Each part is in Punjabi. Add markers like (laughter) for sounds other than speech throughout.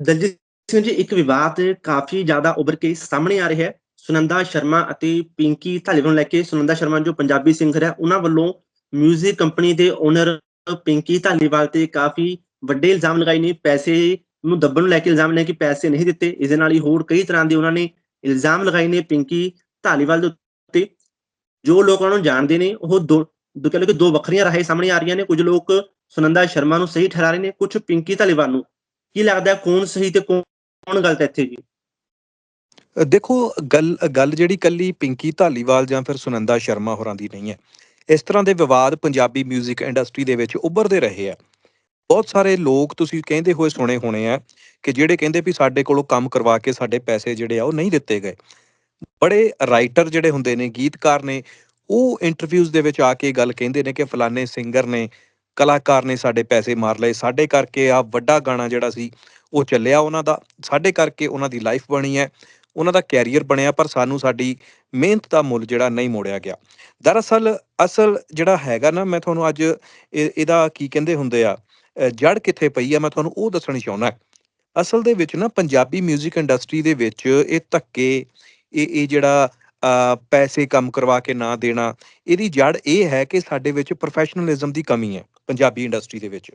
ਦਲਜੀਤ ਸਿੰਘ ਜੀ, ਇੱਕ ਵਿਵਾਦ ਕਾਫੀ ਜ਼ਿਆਦਾ ਉੱਭਰ ਕੇ ਸਾਹਮਣੇ ਆ ਰਿਹਾ ਹੈ। ਸੁਨੰਦਾ ਸ਼ਰਮਾ ਅਤੇ ਪਿੰਕੀ ਧਾਲੀਵਾਲ ਨੂੰ ਲੈ ਕੇ ਸੁਨੰਦਾ ਸ਼ਰਮਾ ਜੋ ਪੰਜਾਬੀ ਸਿੰਗਰ ਹੈ, ਉਹਨਾਂ ਵੱਲੋਂ 뮤직 ਕੰਪਨੀ ਦੇ ਓਨਰ ਪਿੰਕੀ ਧਾਲੀਵਾਲ ਤੇ ਕਾਫੀ ਵੱਡੇ ਇਲਜ਼ਾਮ ਲਗਾਏ ਨੇ। ਪੈਸੇ ਨੂੰ ਦੱਬਣ ਨੂੰ ਲੈ ਕੇ ਇਲਜ਼ਾਮ ਨੇ ਕਿ ਪੈਸੇ ਨਹੀਂ ਦਿੱਤੇ। ਇਸ ਦੇ ਨਾਲ ਹੀ ਹੋਰ ਕਈ ਤਰ੍ਹਾਂ ਦੇ ਉਹਨਾਂ ਨੇ ਇਲਜ਼ਾਮ ਲਗਾਏ ਨੇ ਪਿੰਕੀ ਧਾਲੀਵਾਲ ਦੇ ਉੱਤੇ। ਜੋ ਲੋਕ ਉਹਨਾਂ ਨੂੰ ਜਾਣਦੇ ਨੇ, ਉਹ ਦੋ ਦੋ ਕਹਿੰਦੇ ਕਿ ਦੋ ਵੱਖਰੀਆਂ ਰਾਏ ਸਾਹਮਣੇ ਆ ਰਹੀਆਂ ਨੇ। ਕੁਝ ਲੋਕ ਸੁਨੰਦਾ ਸ਼ਰਮਾ ਨੂੰ ਸਹੀ ਠਹਿਰਾ ਰਹੇ ਨੇ, ਕੁਝ ਪਿੰਕੀ ਧਾਲੀਵਾਲ ਨੂੰ। ਕੀ ਲੱਗਦਾ ਕੌਣ ਸਹੀ ਤੇ ਕੌਣ ਗਲਤ ਇੱਥੇ ਜੀ? ਦੇਖੋ, ਗੱਲ ਗੱਲ ਜਿਹੜੀ ਕੱਲੀ ਪਿੰਕੀ ਧਾਲੀਵਾਲ ਜਾਂ ਫਿਰ ਸੁਨੰਦਾ ਸ਼ਰਮਾ ਹੋਰਾਂ ਦੀ ਨਹੀਂ ਹੈ। ਇਸ ਤਰ੍ਹਾਂ ਦੇ ਵਿਵਾਦ ਪੰਜਾਬੀ 뮤직 ਇੰਡਸਟਰੀ ਦੇ ਵਿੱਚ ਉੱਭਰਦੇ ਰਹੇ ਆ ਬਹੁਤ ਸਾਰੇ ਲੋਕ ਤੁਸੀਂ ਕਹਿੰਦੇ ਹੋਏ ਸੁਣੇ ਹੋਣੇ ਆ ਕਿ ਜਿਹੜੇ ਕਹਿੰਦੇ ਵੀ ਸਾਡੇ ਕੋਲੋਂ ਕੰਮ ਕਰਵਾ ਕੇ ਸਾਡੇ ਪੈਸੇ ਜਿਹੜੇ ਆ ਉਹ ਨਹੀਂ ਦਿੱਤੇ ਗਏ। ਬੜੇ ਰਾਈਟਰ ਜਿਹੜੇ ਹੁੰਦੇ ਨੇ, ਗੀਤਕਾਰ ਨੇ, ਉਹ ਇੰਟਰਵਿਊਜ਼ ਦੇ ਵਿੱਚ ਆ ਕੇ ਗੱਲ ਕਹਿੰਦੇ ਨੇ ਕਿ ਫਲਾਣੇ ਸਿੰਗਰ ਨੇ ਕਲਾਕਾਰ ਨੇ ਸਾਡੇ ਪੈਸੇ ਮਾਰ ਲਏ, ਸਾਡੇ ਕਰਕੇ ਆ ਵੱਡਾ ਗਾਣਾ ਜਿਹੜਾ ਸੀ, ਉਹ ਚੱਲਿਆ ਉਹਨਾਂ ਦਾ, ਸਾਡੇ ਕਰਕੇ ਉਹਨਾਂ ਦੀ ਲਾਈਫ ਬਣੀ ਹੈ, ਉਹਨਾਂ ਦਾ ਕੈਰੀਅਰ ਬਣਿਆ, ਪਰ ਸਾਨੂੰ ਸਾਡੀ ਮਿਹਨਤ ਦਾ ਮੁੱਲ ਜਿਹੜਾ ਨਹੀਂ ਮੋੜਿਆ ਗਿਆ। ਦਰਅਸਲ ਅਸਲ ਜਿਹੜਾ ਹੈਗਾ ਨਾ, ਮੈਂ ਤੁਹਾਨੂੰ ਅੱਜ ਇਹ- ਇਹਦਾ ਕੀ ਕਹਿੰਦੇ ਹੁੰਦੇ ਆ ਜੜ ਕਿੱਥੇ ਪਈ ਆ, ਮੈਂ ਤੁਹਾਨੂੰ ਉਹ ਦੱਸਣੀ ਚਾਹੁੰਦਾ। ਅਸਲ ਦੇ ਵਿੱਚ ਨਾ, ਪੰਜਾਬੀ 뮤직 ਇੰਡਸਟਰੀ ਦੇ ਵਿੱਚ ਇਹ ਧੱਕੇ, ਇਹ ਇਹ ਜਿਹੜਾ ਪੈਸੇ ਕੰਮ ਕਰਵਾ ਕੇ ਨਾ ਦੇਣਾ, ਇਹਦੀ ਜੜ ਇਹ ਹੈ ਕਿ ਸਾਡੇ ਵਿੱਚ ਪ੍ਰੋਫੈਸ਼ਨਲਿਜ਼ਮ ਦੀ ਕਮੀ ਹੈ ਪੰਜਾਬੀ ਇੰਡਸਟਰੀ ਦੇ ਵਿੱਚ।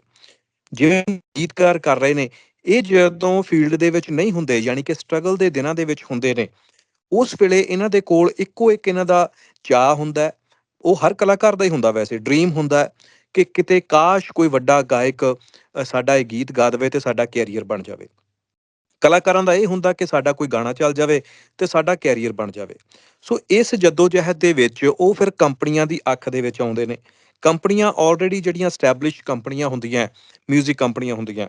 ਜਿਵੇਂ ਗੀਤਕਾਰ ਕਰ ਰਹੇ ਨੇ, ਇਹ ਜਦੋਂ ਫੀਲਡ ਦੇ ਵਿੱਚ ਨਹੀਂ ਹੁੰਦੇ, ਯਾਨੀ ਕਿ ਸਟਰਗਲ ਦੇ ਦਿਨਾਂ ਦੇ ਵਿੱਚ ਹੁੰਦੇ ਨੇ, ਉਸ ਵੇਲੇ ਇਹਨਾਂ ਦੇ ਕੋਲ ਇੱਕੋ ਇੱਕ ਇਹਨਾਂ ਦਾ ਚਾਹ ਹੁੰਦਾ, ਉਹ ਹਰ ਕਲਾਕਾਰ ਦਾ ਹੀ ਹੁੰਦਾ ਵੈਸੇ ਡ੍ਰੀਮ ਹੁੰਦਾ ਕਿ ਕਿਤੇ ਕਾਸ਼ ਕੋਈ ਵੱਡਾ ਗਾਇਕ ਸਾਡਾ ਇਹ ਗੀਤ ਗਾ ਦੇਵੇ ਤੇ ਸਾਡਾ ਕੈਰੀਅਰ ਬਣ ਜਾਵੇ। ਕਲਾਕਾਰਾਂ ਦਾ ਇਹ ਹੁੰਦਾ ਕਿ ਸਾਡਾ ਕੋਈ ਗਾਣਾ ਚੱਲ ਜਾਵੇ ਤੇ ਸਾਡਾ ਕੈਰੀਅਰ ਬਣ ਜਾਵੇ ਸੋ ਇਸ ਜਦੋਜਹਿਦ ਦੇ ਵਿੱਚ ਉਹ ਫਿਰ ਕੰਪਨੀਆਂ ਦੀ ਅੱਖ ਦੇ ਵਿੱਚ ਆਉਂਦੇ ਨੇ ਕੰਪਨੀਆਂ ਆਲਰੇਡੀ ਜਿਹੜੀਆਂ ਸਟੈਬਲਿਸ਼ ਕੰਪਨੀਆਂ ਹੁੰਦੀਆਂ 뮤직 ਕੰਪਨੀਆਂ ਹੁੰਦੀਆਂ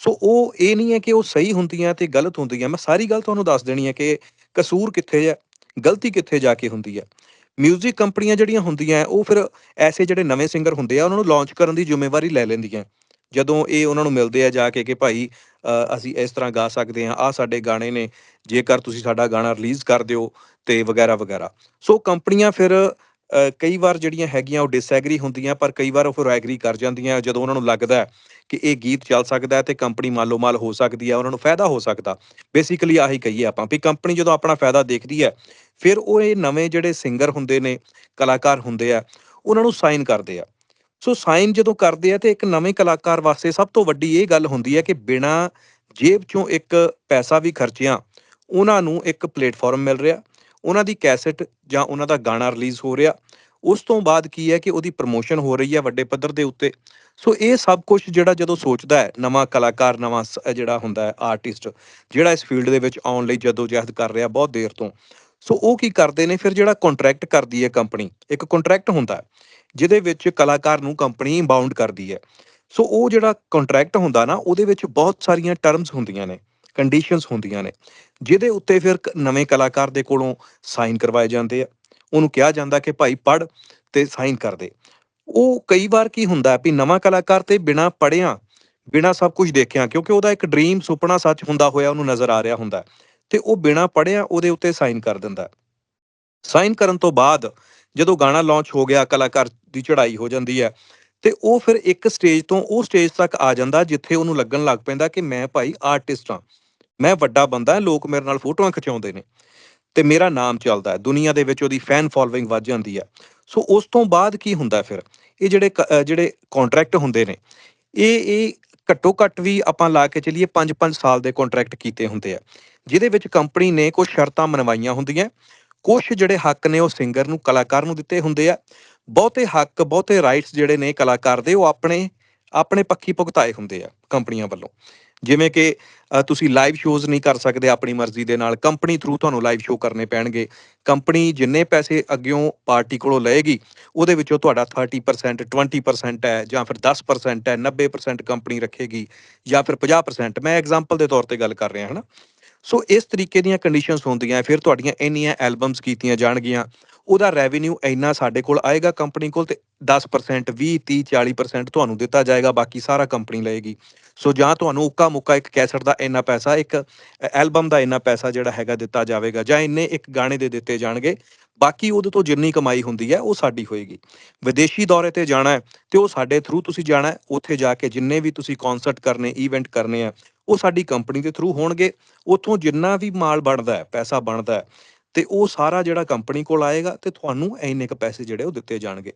ਸੋ ਉਹ ਇਹ ਨਹੀਂ ਹੈ ਕਿ ਉਹ ਸਹੀ ਹੁੰਦੀਆਂ ਤੇ ਗਲਤ ਹੁੰਦੀਆਂ ਮੈਂ ਸਾਰੀ ਗੱਲ ਤੁਹਾਨੂੰ ਦੱਸ ਦੇਣੀ ਹੈ ਕਿ ਕਸੂਰ ਕਿੱਥੇ ਹੈ ਗਲਤੀ ਕਿੱਥੇ ਜਾ ਕੇ ਹੁੰਦੀ ਹੈ 뮤직 ਕੰਪਨੀਆਂ ਜਿਹੜੀਆਂ ਹੁੰਦੀਆਂ ਹੈ, ਉਹ ਫਿਰ ਐਸੇ ਜਿਹੜੇ ਨਵੇਂ ਸਿੰਗਰ ਹੁੰਦੇ ਆ ਉਹਨਾਂ ਨੂੰ ਲਾਂਚ ਕਰਨ ਦੀ ਜ਼ਿੰਮੇਵਾਰੀ ਲੈ ਲੈਂਦੀਆਂ ਜਦੋਂ ਇਹ ਉਹਨਾਂ ਨੂੰ ਮਿਲਦੇ ਆ ਜਾ ਕੇ ਕਿ ਭਾਈ ਅ, ਅਸੀਂ ਇਸ ਤਰ੍ਹਾਂ ਗਾ ਸਕਦੇ ਹਾਂ ਆ ਸਾਡੇ ਗਾਣੇ ਨੇ, ਜੇਕਰ ਤੁਸੀਂ ਸਾਡਾ ਗਾਣਾ ਰਿਲੀਜ਼ ਕਰ ਦਿਓ ਤੇ ਵਗੈਰਾ ਵਗੈਰਾ। ਸੋ ਕੰਪਨੀਆਂ ਫਿਰ ਕਈ ਵਾਰ ਜਿਹੜੀਆਂ ਹੈਗੀਆਂ ਉਹ ਡਿਸਐਗਰੀ ਹੁੰਦੀਆਂ, ਪਰ ਕਈ ਵਾਰ ਉਹ ਫਿਰ ਐਗਰੀ ਕਰ ਜਾਂਦੀਆਂ, ਜਦੋਂ ਉਹਨਾਂ ਨੂੰ ਲੱਗਦਾ ਕਿ ਇਹ ਗੀਤ ਚੱਲ ਸਕਦਾ ਹੈ ਤੇ ਕੰਪਨੀ ਮਾਲੋ ਮਾਲ ਹੋ ਸਕਦੀ ਹੈ, ਉਹਨਾਂ ਨੂੰ ਫਾਇਦਾ ਹੋ ਸਕਦਾ। ਬੇਸਿਕਲੀ ਆਹੀ ਕਹੀਏ ਆਪਾਂ ਵੀ ਕੰਪਨੀ ਜਦੋਂ ਆਪਣਾ ਫਾਇਦਾ ਦੇਖਦੀ ਹੈ, ਫਿਰ ਉਹ ਇਹ ਨਵੇਂ ਜਿਹੜੇ ਸਿੰਗਰ ਹੁੰਦੇ ਨੇ, ਕਲਾਕਾਰ ਹੁੰਦੇ ਆ, ਉਹਨਾਂ ਨੂੰ ਸਾਈਨ ਕਰਦੇ ਆ। ਸੋ ਸਾਈਨ ਜਦੋਂ ਕਰਦੇ ਆ ਤੇ ਇੱਕ ਨਵੇਂ ਕਲਾਕਾਰ ਵਾਸਤੇ ਸਭ ਤੋਂ ਵੱਡੀ ਇਹ ਗੱਲ ਹੁੰਦੀ ਹੈ ਕਿ ਬਿਨਾ ਜੇਬ ਚੋਂ ਇੱਕ ਪੈਸਾ ਵੀ ਖਰਚਿਆ, ਉਹਨਾਂ ਨੂੰ ਇੱਕ ਪਲੇਟਫਾਰਮ ਮਿਲ ਰਿਹਾ, ਉਹਨਾਂ ਦੀ ਕੈਸਟ ਜਾਂ ਉਹਨਾਂ ਦਾ ਗਾਣਾ ਰਿਲੀਜ਼ ਹੋ ਰਿਹਾ। ਉਸ ਤੋਂ ਬਾਅਦ ਕੀ ਹੈ ਕਿ ਉਹਦੀ ਪ੍ਰਮੋਸ਼ਨ ਹੋ ਰਹੀ ਹੈ ਵੱਡੇ ਪੱਧਰ ਦੇ ਉੱਤੇ। ਸੋ ਇਹ ਸਭ ਕੁਝ ਜਿਹੜਾ ਜਦੋਂ ਸੋਚਦਾ ਹੈ, ਨਵਾਂ ਕਲਾਕਾਰ, ਨਵਾਂ ਸ- ਜਿਹੜਾ ਹੁੰਦਾ ਹੈ ਆਰਟਿਸਟ ਜਿਹੜਾ ਇਸ ਫੀਲਡ ਦੇ ਵਿੱਚ ਆਉਣ ਲਈ ਜਦੋਂ ਜਹਿਦ ਕਰ ਰਿਹਾ ਬਹੁਤ ਦੇਰ ਤੋਂ। ਸੋ ਉਹ ਕੀ ਕਰਦੇ ਨੇ, ਫਿਰ ਜਿਹੜਾ ਕੰਟਰੈਕਟ ਕਰਦੀ ਹੈ ਕੰਪਨੀ ਇੱਕ ਕੰਟਰੈਕਟ ਹੁੰਦਾ ਹੈ। ਜਿਹਦੇ ਵਿੱਚ ਕਲਾਕਾਰ ਨੂੰ ਕੰਪਨੀ ਬਾਉਂਡ ਕਰਦੀ ਹੈ। ਸੋ ਉਹ ਜਿਹੜਾ ਕੰਟਰੈਕਟ ਹੁੰਦਾ ਨਾ ਉਹਦੇ ਵਿੱਚ ਬਹੁਤ ਸਾਰੀਆਂ ਟਰਮਸ ਹੁੰਦੀਆਂ ਨੇ ਕੰਡੀਸ਼ਨਸ ਹੁੰਦੀਆਂ ਨੇ ਜਿਹਦੇ ਉੱਤੇ ਫਿਰ ਨਵੇਂ ਕਲਾਕਾਰ ਦੇ ਕੋਲੋਂ ਸਾਈਨ ਕਰਵਾਏ ਜਾਂਦੇ ਆ। ਉਹਨੂੰ ਕਿਹਾ ਜਾਂਦਾ ਕਿ ਭਾਈ ਪੜ ਤੇ ਸਾਈਨ ਕਰ ਦੇ। ਉਹ ਕਈ ਵਾਰ ਕੀ ਹੁੰਦਾ ਵੀ ਨਵਾਂ ਕਲਾਕਾਰ ਤੇ ਬਿਨਾ ਪੜਿਆ ਬਿਨਾ ਸਭ ਕੁਝ ਦੇਖਿਆ ਕਿਉਂਕਿ ਉਹਦਾ ਇੱਕ ਡ੍ਰੀਮ ਸੁਪਨਾ ਸੱਚ ਹੁੰਦਾ ਹੋਇਆ ਉਹਨੂੰ ਨਜ਼ਰ ਆ ਰਿਹਾ ਹੁੰਦਾ ਹੈ, ਤੇ ਉਹ ਬਿਨਾ ਪੜਿਆ ਉਹਦੇ ਉੱਤੇ ਸਾਈਨ ਕਰ ਦਿੰਦਾ। ਸਾਈਨ ਕਰਨ ਤੋਂ ਬਾਅਦ ਜਦੋਂ ਗਾਣਾ ਲਾਂਚ ਹੋ ਗਿਆ ਕਲਾਕਾਰ ਦੀ ਚੜ੍ਹਾਈ ਹੋ ਜਾਂਦੀ ਹੈ। ਤੇ ਉਹ ਫਿਰ ਇੱਕ ਸਟੇਜ ਤੋਂ ਉਹ ਸਟੇਜ ਤੱਕ ਆ ਜਾਂਦਾ ਜਿੱਥੇ ਉਹਨੂੰ ਲੱਗਣ ਲੱਗ ਪੈਂਦਾ ਕਿ ਮੈਂ ਭਾਈ ਆਰਟਿਸਟ ਹਾਂ। ਮੈਂ ਵੱਡਾ ਬੰਦਾ ਲੋਕ ਮੇਰੇ ਨਾਲ ਫੋਟੋਆਂ ਖਿਚਾਉਂਦੇ ਨੇ। ਤੇ ਮੇਰਾ ਨਾਮ ਚੱਲਦਾ ਹੈ, ਦੁਨੀਆ ਦੇ ਵਿੱਚ ਉਹਦੀ ਫੈਨ ਫੋਲੋਇੰਗ ਵੱਧ ਜਾਂਦੀ ਹੈ। ਸੋ ਉਸ ਤੋਂ ਬਾਅਦ ਕੀ ਹੁੰਦਾ ਫਿਰ? ਇਹ ਜਿਹੜੇ ਕ- ਜਿਹੜੇ ਕੰਟਰੈਕਟ ਹੁੰਦੇ ਨੇ, ਇਹ ਇਹ ਘੱਟੋ ਘੱਟ ਵੀ ਆਪਾਂ ਲਾ ਕੇ ਚੱਲੀਏ 5-5 ਸਾਲ ਦੇ ਕੰਟਰੈਕਟ ਕੀਤੇ ਹੁੰਦੇ ਆ। ਜਿਹਦੇ ਵਿੱਚ ਕੰਪਨੀ ਨੇ ਕੁਝ ਸ਼ਰਤਾਂ ਮਨਵਾਈਆਂ ਹੁੰਦੀਆਂ। ਕੁਝ ਜਿਹੜੇ ਹੱਕ ਨੇ ਉਹ ਸਿੰਗਰ ਨੂੰ, ਕਲਾਕਾਰ ਨੂੰ ਦਿੱਤੇ ਹੁੰਦੇ ਆ। ਬਹੁਤੇ ਹੱਕ, ਬਹੁਤੇ ਰਾਈਟਸ ਜਿਹੜੇ ਨੇ ਕਲਾਕਾਰ ਦੇ, ਉਹ ਆਪਣੇ ਆਪਣੇ ਪੱਖੀ ਭੁਗਤਾਏ ਹੁੰਦੇ ਆ ਕੰਪਨੀਆਂ ਵੱਲੋਂ। ਜਿਵੇਂ ਕਿ ਤੁਸੀਂ ਲਾਈਵ ਸ਼ੋਜ਼ ਨਹੀਂ ਕਰ ਸਕਦੇ ਆਪਣੀ ਮਰਜ਼ੀ ਦੇ ਨਾਲ। ਕੰਪਨੀ ਥਰੂ ਤੁਹਾਨੂੰ ਲਾਈਵ ਸ਼ੋਅ ਕਰਨੇ ਪੈਣਗੇ। ਕੰਪਨੀ ਜਿੰਨੇ ਪੈਸੇ ਅੱਗਿਓਂ ਪਾਰਟੀ ਕੋਲੋਂ ਲਏਗੀ, ਉਹਦੇ ਵਿੱਚੋਂ ਤੁਹਾਡਾ 30% 20% ਹੈ ਜਾਂ ਫਿਰ 10% ਹੈ 90% ਕੰਪਨੀ ਰੱਖੇਗੀ ਜਾਂ ਫਿਰ 50% ਮੈਂ ਐਗਜ਼ਾਮਪਲ ਦੇ ਤੌਰ ਤੇ ਗੱਲ ਕਰ ਰਿਹਾ ਹਾਂ ਨਾ ਸੋ ਇਸ ਤਰੀਕੇ ਦੀਆਂ ਕੰਡੀਸ਼ਨਸ ਹੁੰਦੀਆਂ, ਫਿਰ ਤੁਹਾਡੀਆਂ ਇੰਨੀਆਂ ਐਲਬਮਸ ਕੀਤੀਆਂ ਜਾਣਗੀਆਂ। ਉਹਦਾ ਰੈਵਨਿਊ ਇੰਨਾ ਸਾਡੇ ਕੋਲ ਆਏਗਾ ਕੰਪਨੀ ਕੋਲ ਤੇ 10% 20 30 40% ਤੁਹਾਨੂੰ ਦਿੱਤਾ ਜਾਏਗਾ, ਬਾਕੀ ਸਾਰਾ ਕੰਪਨੀ ਲਏਗੀ। ਸੋ ਜਾਂ ਤੁਹਾਨੂੰ ਉੱਕਾ ਮੁੱਕਾ ਇੱਕ ਕੈਸਟ ਦਾ ਇੰਨਾ ਪੈਸਾ, ਇੱਕ ਐਲਬਮ ਦਾ ਇੰਨਾ ਪੈਸਾ ਜਿਹੜਾ ਹੈਗਾ ਦਿੱਤਾ ਜਾਵੇਗਾ, ਜਾਂ ਇੰਨੇ ਇੱਕ ਗਾਣੇ ਦੇ ਦਿੱਤੇ ਜਾਣਗੇ। ਬਾਕੀ ਉਹਦੇ ਤੋਂ ਜਿੰਨੀ ਕਮਾਈ ਹੁੰਦੀ ਹੈ, ਉਹ ਸਾਡੀ ਹੋਏਗੀ। ਵਿਦੇਸ਼ੀ ਦੌਰੇ ਤੇ ਜਾਣਾ ਹੈ ਤੇ ਉਹ ਸਾਡੇ ਥਰੂ ਤੁਸੀਂ ਜਾਣਾ ਹੈ, ਉੱਥੇ ਜਾ ਕੇ ਜਿੰਨੇ ਵੀ ਤੁਸੀਂ ਕਨਸਰਟ ਕਰਨੇ ਇਵੈਂਟ ਕਰਨੇ ਆ, ਉਹ ਸਾਡੀ ਕੰਪਨੀ ਦੇ ਥਰੂ ਹੋਣਗੇ। ਉੱਥੋਂ ਜਿੰਨਾ ਵੀ ਮਾਲ ਬਣਦਾ ਹੈ, ਪੈਸਾ ਬਣਦਾ ਹੈ ਤੇ ਉਹ ਸਾਰਾ ਜਿਹੜਾ ਕੰਪਨੀ ਕੋਲ ਆਏਗਾ ਤੇ ਤੁਹਾਨੂੰ ਇੰਨੇ ਕੁ ਪੈਸੇ ਜਿਹੜੇ ਉਹ ਦਿੱਤੇ ਜਾਣਗੇ।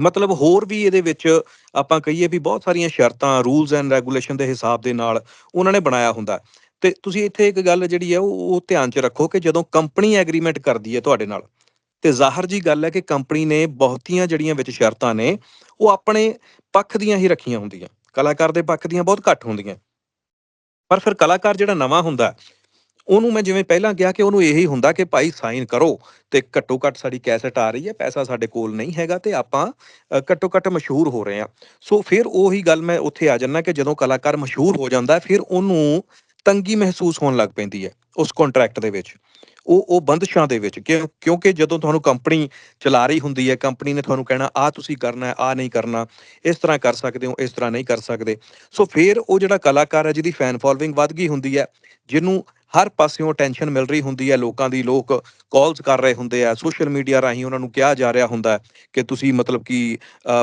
ਮਤਲਬ ਹੋਰ ਵੀ ਇਹਦੇ ਵਿੱਚ ਆਪਾਂ ਕਹੀਏ ਵੀ ਬਹੁਤ ਸਾਰੀਆਂ ਸ਼ਰਤਾਂ ਰੂਲਸ ਐਂਡ ਰੈਗੂਲੇਸ਼ਨ ਦੇ ਹਿਸਾਬ ਦੇ ਨਾਲ ਉਹਨਾਂ ਨੇ ਬਣਾਇਆ ਹੁੰਦਾ। ਹੈ। ਤੇ ਤੁਸੀਂ ਇੱਥੇ ਇੱਕ ਗੱਲ ਜਿਹੜੀ ਹੈ ਉਹ ਉਹ ਧਿਆਨ 'ਚ ਰੱਖੋ ਕਿ ਜਦੋਂ ਕੰਪਨੀ ਐਗਰੀਮੈਂਟ ਕਰਦੀ ਹੈ ਤੁਹਾਡੇ ਨਾਲ, ਤੇ ਜ਼ਾਹਰ ਜੀ ਗੱਲ ਹੈ ਕਿ ਕੰਪਨੀ ਨੇ ਬਹੁਤੀਆਂ ਜਿਹੜੀਆਂ ਵਿੱਚ ਸ਼ਰਤਾਂ ਨੇ, ਉਹ ਆਪਣੇ ਪੱਖ ਦੀਆਂ ਹੀ ਰੱਖੀਆਂ ਹੁੰਦੀਆਂ। ਕਲਾਕਾਰ ਦੇ ਪੱਖ ਦੀਆਂ ਬਹੁਤ ਘੱਟ ਹੁੰਦੀਆਂ। ਪਰ ਫਿਰ ਕਲਾਕਾਰ ਜਿਹੜਾ ਨਵਾਂ ਹੁੰਦਾ ਉਹਨੂੰ ਮੈਂ ਜਿਵੇਂ ਪਹਿਲਾਂ ਕਿਹਾ ਕਿ ਉਹਨੂੰ ਇਹੀ ਹੁੰਦਾ ਕਿ ਭਾਈ ਸਾਈਨ ਕਰੋ ਤੇ ਘੱਟੋ ਘੱਟ ਸਾਡੀ ਕੈਸਟ ਆ ਰਹੀ ਹੈ, ਪੈਸਾ ਸਾਡੇ ਕੋਲ ਨਹੀਂ ਹੈਗਾ ਤੇ ਆਪਾਂ ਘੱਟੋ ਘੱਟ ਮਸ਼ਹੂਰ ਹੋ ਰਹੇ ਹਾਂ। ਸੋ ਫਿਰ ਉਹੀ ਗੱਲ ਮੈਂ ਉੱਥੇ ਆ ਜਾਂਦਾ ਕਿ ਜਦੋਂ ਕਲਾਕਾਰ ਮਸ਼ਹੂਰ ਹੋ ਜਾਂਦਾ, ਫਿਰ ਉਹਨੂੰ ਤੰਗੀ ਮਹਿਸੂਸ ਹੋਣ ਲੱਗ ਪੈਂਦੀ ਹੈ ਉਸ ਕੰਟਰੈਕਟ ਦੇ ਵਿੱਚ। ਉਹ ਉਹ ਬੰਦਸ਼ਾਂ ਦੇ ਵਿੱਚ ਕਿਉਂ- ਕਿਉਂਕਿ ਜਦੋਂ ਤੁਹਾਨੂੰ ਕੰਪਨੀ ਚਲਾ ਰਹੀ ਹੁੰਦੀ ਹੈ ਕੰਪਨੀ ਨੇ ਤੁਹਾਨੂੰ ਕਹਿਣਾ ਆ ਤੁਸੀਂ ਕਰਨਾ ਹੈ ਆ ਨਹੀਂ ਕਰਨਾ, ਇਸ ਤਰ੍ਹਾਂ ਕਰ ਸਕਦੇ ਹੋ, ਇਸ ਤਰ੍ਹਾਂ ਨਹੀਂ ਕਰ ਸਕਦੇ। ਸੋ ਫਿਰ ਉਹ ਜਿਹੜਾ ਕਲਾਕਾਰ ਹੈ ਜਿਹਦੀ ਫੈਨ ਫੋਲੋਇੰਗ ਵੱਧ ਗਈ ਹੁੰਦੀ ਹੈ, ਜਿਹਨੂੰ ਹਰ ਪਾਸਿਓਂ ਟੈਨਸ਼ਨ ਮਿਲ ਰਹੀ ਹੁੰਦੀ ਹੈ, ਲੋਕਾਂ ਦੀ ਲੋਕ ਕਾਲਸ ਕਰ ਰਹੇ ਹੁੰਦੇ ਆ ਸੋਸ਼ਲ ਮੀਡੀਆ ਰਾਹੀਂ ਉਹਨਾਂ ਨੂੰ ਕਿਹਾ ਜਾ ਰਿਹਾ ਹੁੰਦਾ ਹੈ ਕਿ ਤੁਸੀਂ ਮਤਲਬ ਕਿ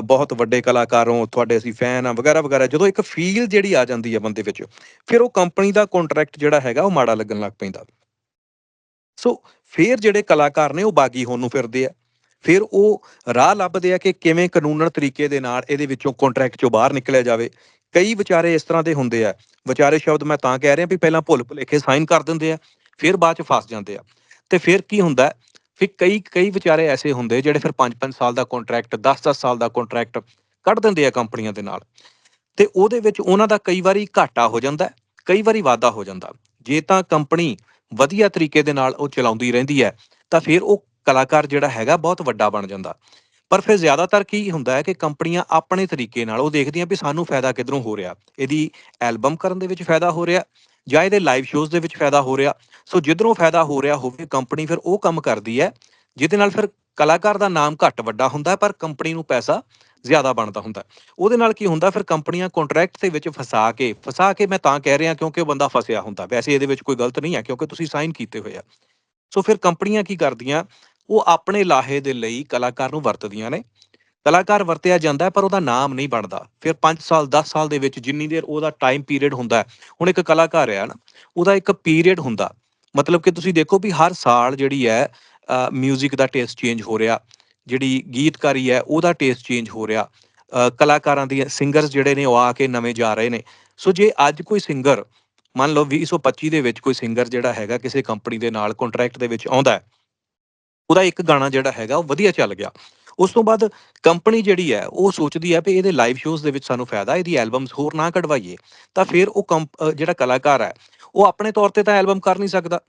ਬਹੁਤ ਵੱਡੇ ਕਲਾਕਾਰ ਹੋ, ਤੁਹਾਡੇ ਅਸੀਂ ਫੈਨ ਆ, ਵਗੈਰਾ ਵਗੈਰਾ। ਜਦੋਂ ਇੱਕ ਫੀਲ ਜਿਹੜੀ ਆ ਜਾਂਦੀ ਹੈ ਬੰਦੇ ਵਿੱਚ, ਫਿਰ ਉਹ ਕੰਪਨੀ ਦਾ ਕੰਟਰੈਕਟ ਜਿਹੜਾ ਹੈਗਾ ਉਹ ਮਾੜਾ ਲੱਗਣ ਲੱਗ ਪੈਂਦਾ। ਸੋ ਫਿਰ ਜਿਹੜੇ ਕਲਾਕਾਰ ਨੇ ਉਹ ਬਾਗੀ ਹੋਣ ਨੂੰ ਫਿਰਦੇ ਆ। ਫਿਰ ਉਹ ਰਾਹ ਲੱਭਦੇ ਆ ਕਿ ਕਿਵੇਂ ਕਾਨੂੰਨਨ ਤਰੀਕੇ ਦੇ ਨਾਲ ਇਹਦੇ ਵਿੱਚੋਂ ਕੰਟਰੈਕਟ ਚੋਂ ਬਾਹਰ ਨਿਕਲਿਆ ਜਾਵੇ। ਕਈ ਵਿਚਾਰੇ ਇਸ ਤਰ੍ਹਾਂ ਦੇ ਹੁੰਦੇ ਆ। ਵਿਚਾਰੇ ਸ਼ਬਦ ਮੈਂ ਤਾਂ ਕਹਿ ਰਿਹਾ ਵੀ ਪਹਿਲਾਂ ਭੁੱਲ ਭੁਲੇਖੇ ਸਾਈਨ ਕਰ ਦਿੰਦੇ ਆ, ਫਿਰ ਬਾਅਦ ਚ ਫਸ ਜਾਂਦੇ ਆ। ਤੇ ਫਿਰ ਕੀ ਹੁੰਦਾ ਫਿਰ ਕਈ ਕਈ ਵਿਚਾਰੇ ਐਸੇ ਹੁੰਦੇ ਜਿਹੜੇ ਫਿਰ 5-5 ਸਾਲ ਦਾ ਕੰਟਰੈਕਟ 10-10 ਸਾਲ ਦਾ ਕੰਟਰੈਕਟ ਕੱਢ ਦਿੰਦੇ ਆ ਕੰਪਨੀਆਂ ਦੇ ਨਾਲ। ਤੇ ਉਹਦੇ ਵਿੱਚ ਉਹਨਾਂ ਦਾ ਕਈ ਵਾਰੀ ਘਾਟਾ ਹੋ ਜਾਂਦਾ, ਕਈ ਵਾਰੀ ਵਾਧਾ ਹੋ ਜਾਂਦਾ। ਜੇ ਤਾਂ ਕੰਪਨੀ ਵਧੀਆ ਤਰੀਕੇ ਦੇ ਨਾਲ ਉਹ ਚਲਾਉਂਦੀ ਰਹਿੰਦੀ ਹੈ, ਤਾਂ ਫਿਰ ਉਹ ਕਲਾਕਾਰ ਜਿਹੜਾ ਹੈਗਾ ਬਹੁਤ ਵੱਡਾ ਬਣ ਜਾਂਦਾ। ਪਰ ਫਿਰ ਜ਼ਿਆਦਾਤਰ ਕੀ ਹੁੰਦਾ ਹੈ ਕਿ ਕੰਪਨੀਆਂ ਆਪਣੇ ਤਰੀਕੇ ਨਾਲ ਉਹ ਦੇਖਦੀਆਂ ਵੀ ਸਾਨੂੰ ਫਾਇਦਾ ਕਿੱਧਰੋਂ ਹੋ ਰਿਹਾ। ਇਹਦੀ ਐਲਬਮ ਕਰਨ ਦੇ ਵਿੱਚ ਫਾਇਦਾ ਹੋ ਰਿਹਾ ਜਾਂ ਇਹਦੇ ਲਾਈਵ ਸ਼ੋਜ਼ ਦੇ ਵਿੱਚ ਫਾਇਦਾ ਹੋ ਰਿਹਾ। ਸੋ ਜਿੱਧਰੋਂ ਫਾਇਦਾ ਹੋ ਰਿਹਾ ਹੋਵੇ ਕੰਪਨੀ ਫਿਰ ਉਹ ਕੰਮ ਕਰਦੀ ਹੈ, ਜਿਹਦੇ ਨਾਲ ਫਿਰ ਕਲਾਕਾਰ ਦਾ ਨਾਮ ਘੱਟ ਵੱਡਾ ਹੁੰਦਾ ਪਰ ਕੰਪਨੀ ਨੂੰ ਪੈਸਾ ਜ਼ਿਆਦਾ ਬਣਦਾ ਹੁੰਦਾ। ਉਹਦੇ ਨਾਲ ਕੀ ਹੁੰਦਾ, ਫਿਰ ਕੰਪਨੀਆਂ ਕੰਟਰੈਕਟ ਦੇ ਵਿੱਚ ਫਸਾ ਕੇ ਫਸਾ ਕੇ ਮੈਂ ਤਾਂ ਕਹਿ ਰਿਹਾ ਕਿਉਂਕਿ ਉਹ ਬੰਦਾ ਫਸਿਆ ਹੁੰਦਾ। ਵੈਸੇ ਇਹਦੇ ਵਿੱਚ ਕੋਈ ਗਲਤ ਨਹੀਂ ਹੈ ਕਿਉਂਕਿ ਤੁਸੀਂ ਸਾਈਨ ਕੀਤੇ ਹੋਏ ਆ। ਸੋ ਫਿਰ ਕੰਪਨੀਆਂ ਕੀ ਕਰਦੀਆਂ ਉਹ ਆਪਣੇ ਲਾਹੇ ਦੇ ਲਈ ਕਲਾਕਾਰ ਨੂੰ ਵਰਤਦੀਆਂ ਨੇ। ਕਲਾਕਾਰ ਵਰਤਿਆ ਜਾਂਦਾ ਪਰ ਉਹਦਾ ਨਾਮ ਨਹੀਂ ਬਣਦਾ। ਫਿਰ 5 ਸਾਲ 10 ਸਾਲ ਦੇ ਵਿੱਚ ਜਿੰਨੀ ਦੇਰ ਉਹਦਾ ਟਾਈਮ ਪੀਰੀਅਡ ਹੁੰਦਾ ਹੁਣ ਇੱਕ ਕਲਾਕਾਰ ਆ ਨਾ, ਉਹਦਾ ਇੱਕ ਪੀਰੀਅਡ ਹੁੰਦਾ। ਮਤਲਬ ਕਿ ਤੁਸੀਂ ਦੇਖੋ ਵੀ ਹਰ ਸਾਲ ਜਿਹੜੀ ਹੈ ਮਿਊਜ਼ਿਕ ਦਾ ਟੇਸਟ ਚੇਂਜ ਹੋ ਰਿਹਾ। ਜਿਹੜੀ ਗੀਤਕਾਰੀ ਹੈ, ਉਹਦਾ ਟੇਸਟ ਚੇਂਜ ਹੋ ਰਿਹਾ। ਕਲਾਕਾਰਾਂ ਦੀਆਂ ਸਿੰਗਰਸ ਜਿਹੜੇ ਨੇ, ਉਹ ਆ ਕੇ ਨਵੇਂ ਜਾ ਰਹੇ ਨੇ। ਸੋ ਜੇ ਅੱਜ ਕੋਈ ਸਿੰਗਰ ਮੰਨ ਲਓ 2025 ਦੇ ਵਿੱਚ ਕੋਈ ਸਿੰਗਰ ਜਿਹੜਾ ਹੈਗਾ, ਕਿਸੇ ਕੰਪਨੀ ਦੇ ਨਾਲ ਕੰਟਰੈਕਟ ਦੇ ਵਿੱਚ ਆਉਂਦਾ ਹੈ ਉਹਦਾ ਇੱਕ ਗਾਣਾ ਜਿਹੜਾ ਹੈਗਾ, ਉਹ ਵਧੀਆ ਚੱਲ ਗਿਆ। ਉਸ ਤੋਂ ਬਾਅਦ ਕੰਪਨੀ ਜਿਹੜੀ ਹੈ, ਉਹ ਸੋਚਦੀ ਹੈ ਵੀ ਇਹਦੇ ਲਾਈਵ ਸ਼ੋਜ਼ ਦੇ ਵਿੱਚ ਸਾਨੂੰ ਫਾਇਦਾ, ਇਹਦੀ ਐਲਬਮਸ ਹੋਰ ਨਾ ਕਢਵਾਈਏ। ਤਾਂ ਫਿਰ ਉਹ ਕੰਪ- ਜਿਹੜਾ ਕਲਾਕਾਰ ਹੈ, ਉਹ ਆਪਣੇ ਤੌਰ ਤੇ ਤਾਂ ਐਲਬਮ ਕਰ ਨਹੀਂ ਸਕਦਾ।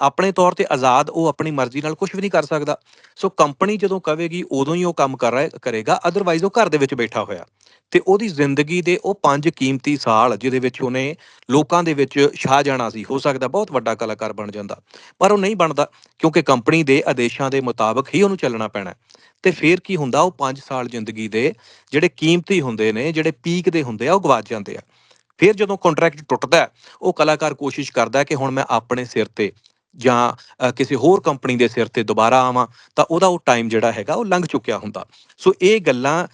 ਆਪਣੇ ਤੌਰ ਤੇ ਆਜ਼ਾਦ ਉਹ ਆਪਣੀ ਮਰਜ਼ੀ ਨਾਲ ਕੁਝ ਵੀ ਨਹੀਂ ਕਰ ਸਕਦਾ। ਸੋ ਕੰਪਨੀ ਜਦੋਂ ਕਹੇਗੀ, ਉਦੋਂ ਹੀ ਉਹ ਕੰਮ ਕਰ ਰਿਹਾ, ਕਰੇਗਾ ਅਦਰਵਾਈਜ਼ ਉਹ ਘਰ ਦੇ ਵਿੱਚ ਬੈਠਾ ਹੋਇਆ। ਤੇ ਉਹਦੀ ਜ਼ਿੰਦਗੀ ਦੇ ਉਹ ਪੰਜ ਕੀਮਤੀ ਸਾਲ, ਜਿਹਦੇ ਵਿੱਚ ਉਹਨੇ ਲੋਕਾਂ ਦੇ ਵਿੱਚ ਛਾ ਜਾਣਾ ਸੀ, ਹੋ ਸਕਦਾ ਬਹੁਤ ਵੱਡਾ ਕਲਾਕਾਰ ਬਣ ਜਾਂਦਾ। ਪਰ ਉਹ ਨਹੀਂ ਬਣਦਾ, ਕਿਉਂਕਿ ਕੰਪਨੀ ਦੇ ਆਦੇਸ਼ਾਂ ਦੇ ਮੁਤਾਬਕ ਹੀ ਉਹਨੂੰ ਚੱਲਣਾ ਪੈਣਾ। ਤੇ ਫਿਰ ਕੀ ਹੁੰਦਾ, ਉਹ 5 ਸਾਲ ਜ਼ਿੰਦਗੀ ਦੇ ਜਿਹੜੇ ਕੀਮਤੀ ਹੁੰਦੇ ਨੇ, ਜਿਹੜੇ ਪੀਕ ਦੇ ਹੁੰਦੇ ਆ, ਉਹ ਗਵਾਚ ਜਾਂਦੇ ਆ। ਫਿਰ ਜਦੋਂ ਕੰਟਰੈਕਟ ਟੁੱਟਦਾ, ਉਹ ਕਲਾਕਾਰ ਕੋਸ਼ਿਸ਼ ਕਰਦਾ ਕਿ ਹੁਣ ਮੈਂ ਆਪਣੇ ਸਿਰ ਤੇ ਜਾਂ ਕਿਸੇ ਹੋਰ ਕੰਪਨੀ ਦੇ ਸਿਰ ਤੇ ਦੁਬਾਰਾ ਆਵਾਂ, ਤਾਂ ਉਹਦਾ ਉਹ ਟਾਈਮ ਜਿਹੜਾ ਹੈਗਾ ਉਹ ਲੰਘ ਚੁੱਕਿਆ ਹੁੰਦਾ। ਸੋ ਇਹ ਗੱਲਾਂ